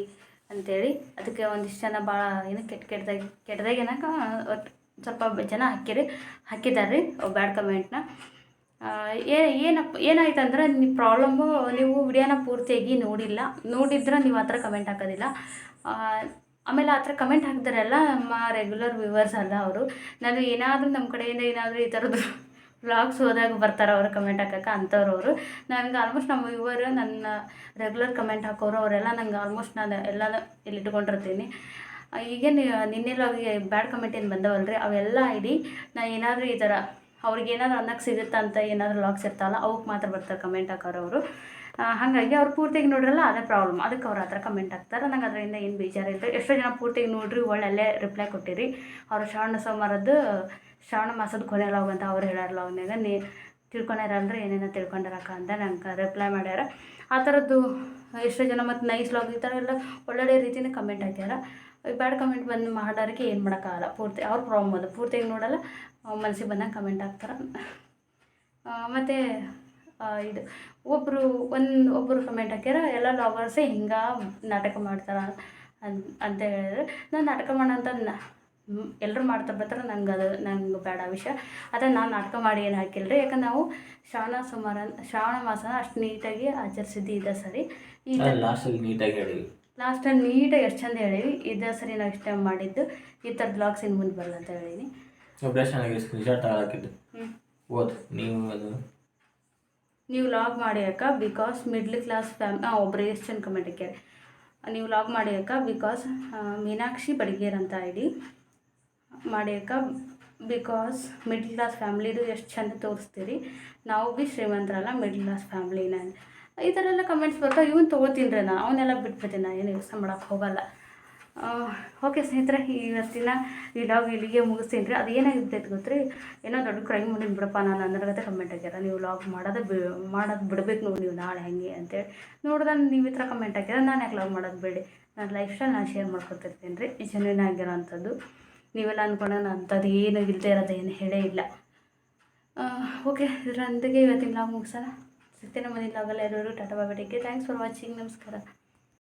Speaker 2: ಅಂತೇಳಿ. ಅದಕ್ಕೆ ಒಂದಿಷ್ಟು ಜನ ಭಾಳ ಏನು ಕೆಟ್ಟ ಕೆಟ್ಟದಾಗ ಕೆಟ್ಟದಾಗ ಏನಕ್ಕೆ ಒಟ್ಟು ಸ್ವಲ್ಪ ಜನ ಹಾಕಿರಿ ಹಾಕಿದ್ದಾರೆ ಬ್ಯಾಡ್ ಕಮೆಂಟ್ನ ಏ, ಏನಪ್ಪ ಏನಾಯ್ತು ಅಂದ್ರೆ ನಿಮ್ಮ ಪ್ರಾಬ್ಲಮ್ಮು ನೀವು ವಿಡಿಯೋನ ಪೂರ್ತಿಯಾಗಿ ನೋಡಿಲ್ಲ. ನೋಡಿದ್ರೆ ನೀವು ಆ ಥರ ಕಮೆಂಟ್ ಹಾಕೋದಿಲ್ಲ ಆಮೇಲೆ ಆ ಥರ ಕಮೆಂಟ್ ಹಾಕಿದಾರಲ್ಲ ನಮ್ಮ ರೆಗ್ಯುಲರ್ ವ್ಯೂವರ್ಸ್ ಅಲ್ಲ ಅವರು. ನಾನು ಏನಾದರೂ ನಮ್ಮ ಕಡೆಯಿಂದ ಏನಾದರೂ ಈ ಥರದ್ದು ವ್ಲಾಗ್ಸ್ ಹೋದಾಗ ಬರ್ತಾರೆ ಅವರು ಕಮೆಂಟ್ ಹಾಕಕ್ಕೆ ಅಂಥವ್ರು ಅವರು. ನನಗೆ ಆಲ್ಮೋಸ್ಟ್ ನಮ್ಮ ವ್ಯೂವರ್ ನನ್ನ ರೆಗ್ಯುಲರ್ ಕಮೆಂಟ್ ಹಾಕೋರು ಅವರೆಲ್ಲ ನಂಗೆ ಆಲ್ಮೋಸ್ಟ್ ನಾನು ಎಲ್ಲ ಇಲ್ಲಿ ಇಟ್ಕೊಂಡಿರ್ತೀನಿ. ಈಗೇನು ನಿನ್ನೆ ಲಾಗಿ ಬ್ಯಾಡ್ ಕಮೆಂಟ್ ಏನು ರೀ ಅವೆಲ್ಲ ಐಡಿ ನಾನು ಏನಾದರೂ ಈ ಥರ ಅವ್ರಿಗೆ ಏನಾದರೂ ಅನ್ನಕ್ಕೆ ಸಿಗುತ್ತಾ ಅಂತ ಏನಾದರೂ ಲಾಗ್ಸ್ ಇರ್ತಾವಲ್ಲ ಅವಕ್ಕೆ ಮಾತ್ರ ಬರ್ತಾರೆ ಕಮೆಂಟ್ ಹಾಕೋರು ಅವರು ಹಾಗಾಗಿ ಅವ್ರು ಪೂರ್ತಿಯಾಗಿ ನೋಡ್ರಲ್ಲ ಅದೇ ಪ್ರಾಬ್ಲಮ್ ಅದಕ್ಕೆ ಅವ್ರ ಹತ್ರ ಕಮೆಂಟ್ ಹಾಕ್ತಾರೆ. ನಂಗೆ ಅದರಿಂದ ಏನು ಬೇಜಾರಿಲ್ಲ ಎಷ್ಟೋ ಜನ ಪೂರ್ತಿಗೆ ನೋಡ್ರಿ ಒಳ್ಳೆ ರಿಪ್ಲೈ ಕೊಟ್ಟಿರಿ. ಅವರು ಶ್ರಾವಣ ಸೋಮವಾರದ್ದು, ಶ್ರಾವಣ ಮಾಸದ ಕೊನೆ ಲಾಗ್ ಅಂತ ಅವ್ರು ಹೇಳ್ಯಾರ ಲಾಗ್ನಾಗ ನೀ ತಿಳ್ಕೊಂಡಾರಲ್ರಿ ಏನೇನೋ ತಿಳ್ಕೊಂಡಾರಕ್ಕ ಅಂತ ನಂಗೆ ರಿಪ್ಲೈ ಮಾಡ್ಯಾರ. ಆ ಥರದ್ದು ಎಷ್ಟೋ ಜನ ಮತ್ತು ನೈಸ್ ಲಾಗ್ ಈ ಥರ ಎಲ್ಲ ಒಳ್ಳೊಳ್ಳೆ ರೀತಿಯಿಂದ ಕಮೆಂಟ್ ಹಾಕ್ಯಾರ. ಬ್ಯಾಡ್ ಕಮೆಂಟ್ ಬಂದು ಮಾಡೋರಿಗೆ ಏನು ಮಾಡೋಕ್ಕಾಗಲ್ಲ. ಪೂರ್ತಿ ಅವ್ರ ಪ್ರಾಬ್ಲಮ್ ಅದು. ಪೂರ್ತಿಯಾಗಿ ನೋಡಲ್ಲ ಮನಸ್ಸಿಗೆ ಬಂದಾಗ ಕಮೆಂಟ್ ಹಾಕ್ತಾರೆ. ಮತ್ತು ಇದು ಒಬ್ಬರು ಒಂದು ಒಬ್ಬರು ಕಮೆಂಟ್ ಹಾಕ್ಯಾರ ಎಲ್ಲ ಲಾಗರ್ಸೇ ಹಿಂಗೆ ನಾಟಕ ಮಾಡ್ತಾರೆ ಅಂತ ಹೇಳಿದ್ರೆ. ನಾನು ನಾಟಕ ಮಾಡೋಂಥ ಎಲ್ಲರೂ ಮಾಡ್ತಾ ಬರ್ತಾರೆ ನಂಗೆ ಅದು ನಂಗೆ ಬೇಡ ವಿಷಯ. ಅದೇ ನಾನು ನಾಟಕ ಮಾಡಿ ಏನು ಹಾಕಿಲ್ಲ ರೀ ಯಾಕಂದ್ರೆ ನಾವು ಶ್ರಾವಣ ಸುಮಾರ ಶ್ರಾವಣ ಮಾಸನ ಅಷ್ಟು ನೀಟಾಗಿ ಆಚರಿಸಿದ್ದು ಇದೆ ಸರಿ ಈ
Speaker 1: ಲಾಸ್ಟಲ್ಲಿ ನೀಟಾಗಿ ಹೇಳಿವಿ
Speaker 2: ಲಾಸ್ಟಲ್ಲಿ ನೀಟಾಗಿ ಎಷ್ಟು ಚಂದ ಹೇಳಿವಿ ಇದೇ ಸರಿ ನಾವು ಇಷ್ಟ ಮಾಡಿದ್ದು. ಈ ಥರ ಬ್ಲಾಗ್ಸ್ ಇನ್ನು ಮುಂದೆ ಬರಲ್ಲ ಅಂತ ಹೇಳೀನಿ
Speaker 1: ಒಬ್ಬರೇ ಸ್ಕ್ರೀನ್ಶಾಟ್ ಓದ್ ನೀವು ಅದು.
Speaker 2: ನೀವು ಲಾಗ್ ಮಾಡಿ ಅಕ್ಕ ಬಿಕಾಸ್ ಮಿಡ್ಲ್ ಕ್ಲಾಸ್ ಫ್ಯಾಮ್ ಹಾಂ ಒಬ್ರು ಎಷ್ಟು ಜನ ಕಮೆಂಟ್ ಹಾಕ್ಯಾರೆ? ನೀವು ಲಾಗ್ ಮಾಡಿ ಅಕ್ಕ ಬಿಕಾಸ್ ಮೀನಾಕ್ಷಿ ಬಡಿಗೇರ್ ಅಂತ ಐಡಿ ಮಾಡಿ ಅಕ್ಕ ಬಿಕಾಸ್ ಮಿಡ್ಲ್ ಕ್ಲಾಸ್ ಫ್ಯಾಮ್ಲಿದು ಎಷ್ಟು ಚೆಂದ ತೋರಿಸ್ತೀರಿ? ನಾವು ಭೀ ಶ್ರೀಮಂತರಲ್ಲ ಮಿಡ್ಲ್ ಕ್ಲಾಸ್ ಫ್ಯಾಮ್ಲಿನ ಈ ಥರ ಎಲ್ಲ ಕಮೆಂಟ್ಸ್ ಬರ್ತಾವೆ ಇವನ್ ತೊಗೋತೀನಿ ರೀ ನಾ. ಅವನ್ನೆಲ್ಲ ಬಿಟ್ಬಿಡ್ತೀನಿ ನಾ. ಏನು ಯೋಚನೆ ಮಾಡೋಕ್ಕೆ ಹೋಗಲ್ಲ. ಓಕೆ ಸ್ನೇಹಿತರೆ, ಇವತ್ತಿನ ಲಾಗ್ ಇಲ್ಲಿಗೆ ಮುಗಿಸ್ತೀನಿ ರೀ ಅದು ಏನಾಗಿರ್ತೈತೆ ಗೊತ್ತ್ರಿ? ಏನೋ ದೊಡ್ಡ ಕ್ರೈಮ್ ಮುಂದಿನ ಬಿಡಪ್ಪ, ನಾನು ಅನ್ನೋರ್ಗತೆ ಕಮೆಂಟ್ ಹಾಕ್ಯಾರ. ನೀವು ಲಾಗ್ ಮಾಡೋದು ಬಿ, ಮಾಡೋದು ಬಿಡ್ಬೇಕು ನೋಡಿ ನೀವು ನಾಳೆ ಹೆಂಗೆ ಅಂತೇಳಿ. ನೋಡಿದ್ರೆ ನೀವು ಈ ಥರ ಕಮೆಂಟ್ ಹಾಕ್ಯಾರ, ನಾನು ಯಾಕೆ ಲಾಗ್ ಮಾಡೋದು ಬೇಡಿ. ನನ್ನ ಲೈಫ್ ಸ್ಟೈಲ್ ನಾನು ಶೇರ್ ಮಾಡ್ಕೊತಿರ್ತೀನಿ ರೀ. ಜನ್ಯೂನ್ ಆಗಿರೋ ಅಂಥದ್ದು ನೀವೆಲ್ಲ ಅಂದ್ಕೊಂಡ ನಾನು ಅಂಥದ್ದು ಏನು ಇಲ್ಲದೆ ಇರೋದು, ಏನು ಹೇಳೇ ಇಲ್ಲ. ಓಕೆ ಇದರೊಂದಿಗೆ ಇವತ್ತಿನ ಲಾಗ್ ಮುಗಿಸೋಣ. ಸಿಗ್ತೇನೆ ಮುಂದಿನ ಲಾಗಲ್ಲ ಎಲ್ಲರೂ ಟಾಟಾ ಬಾಬಾ ಟೇಕ್. ಥ್ಯಾಂಕ್ಸ್ ಫಾರ್ ವಾಚಿಂಗ್ ನಮಸ್ಕಾರ.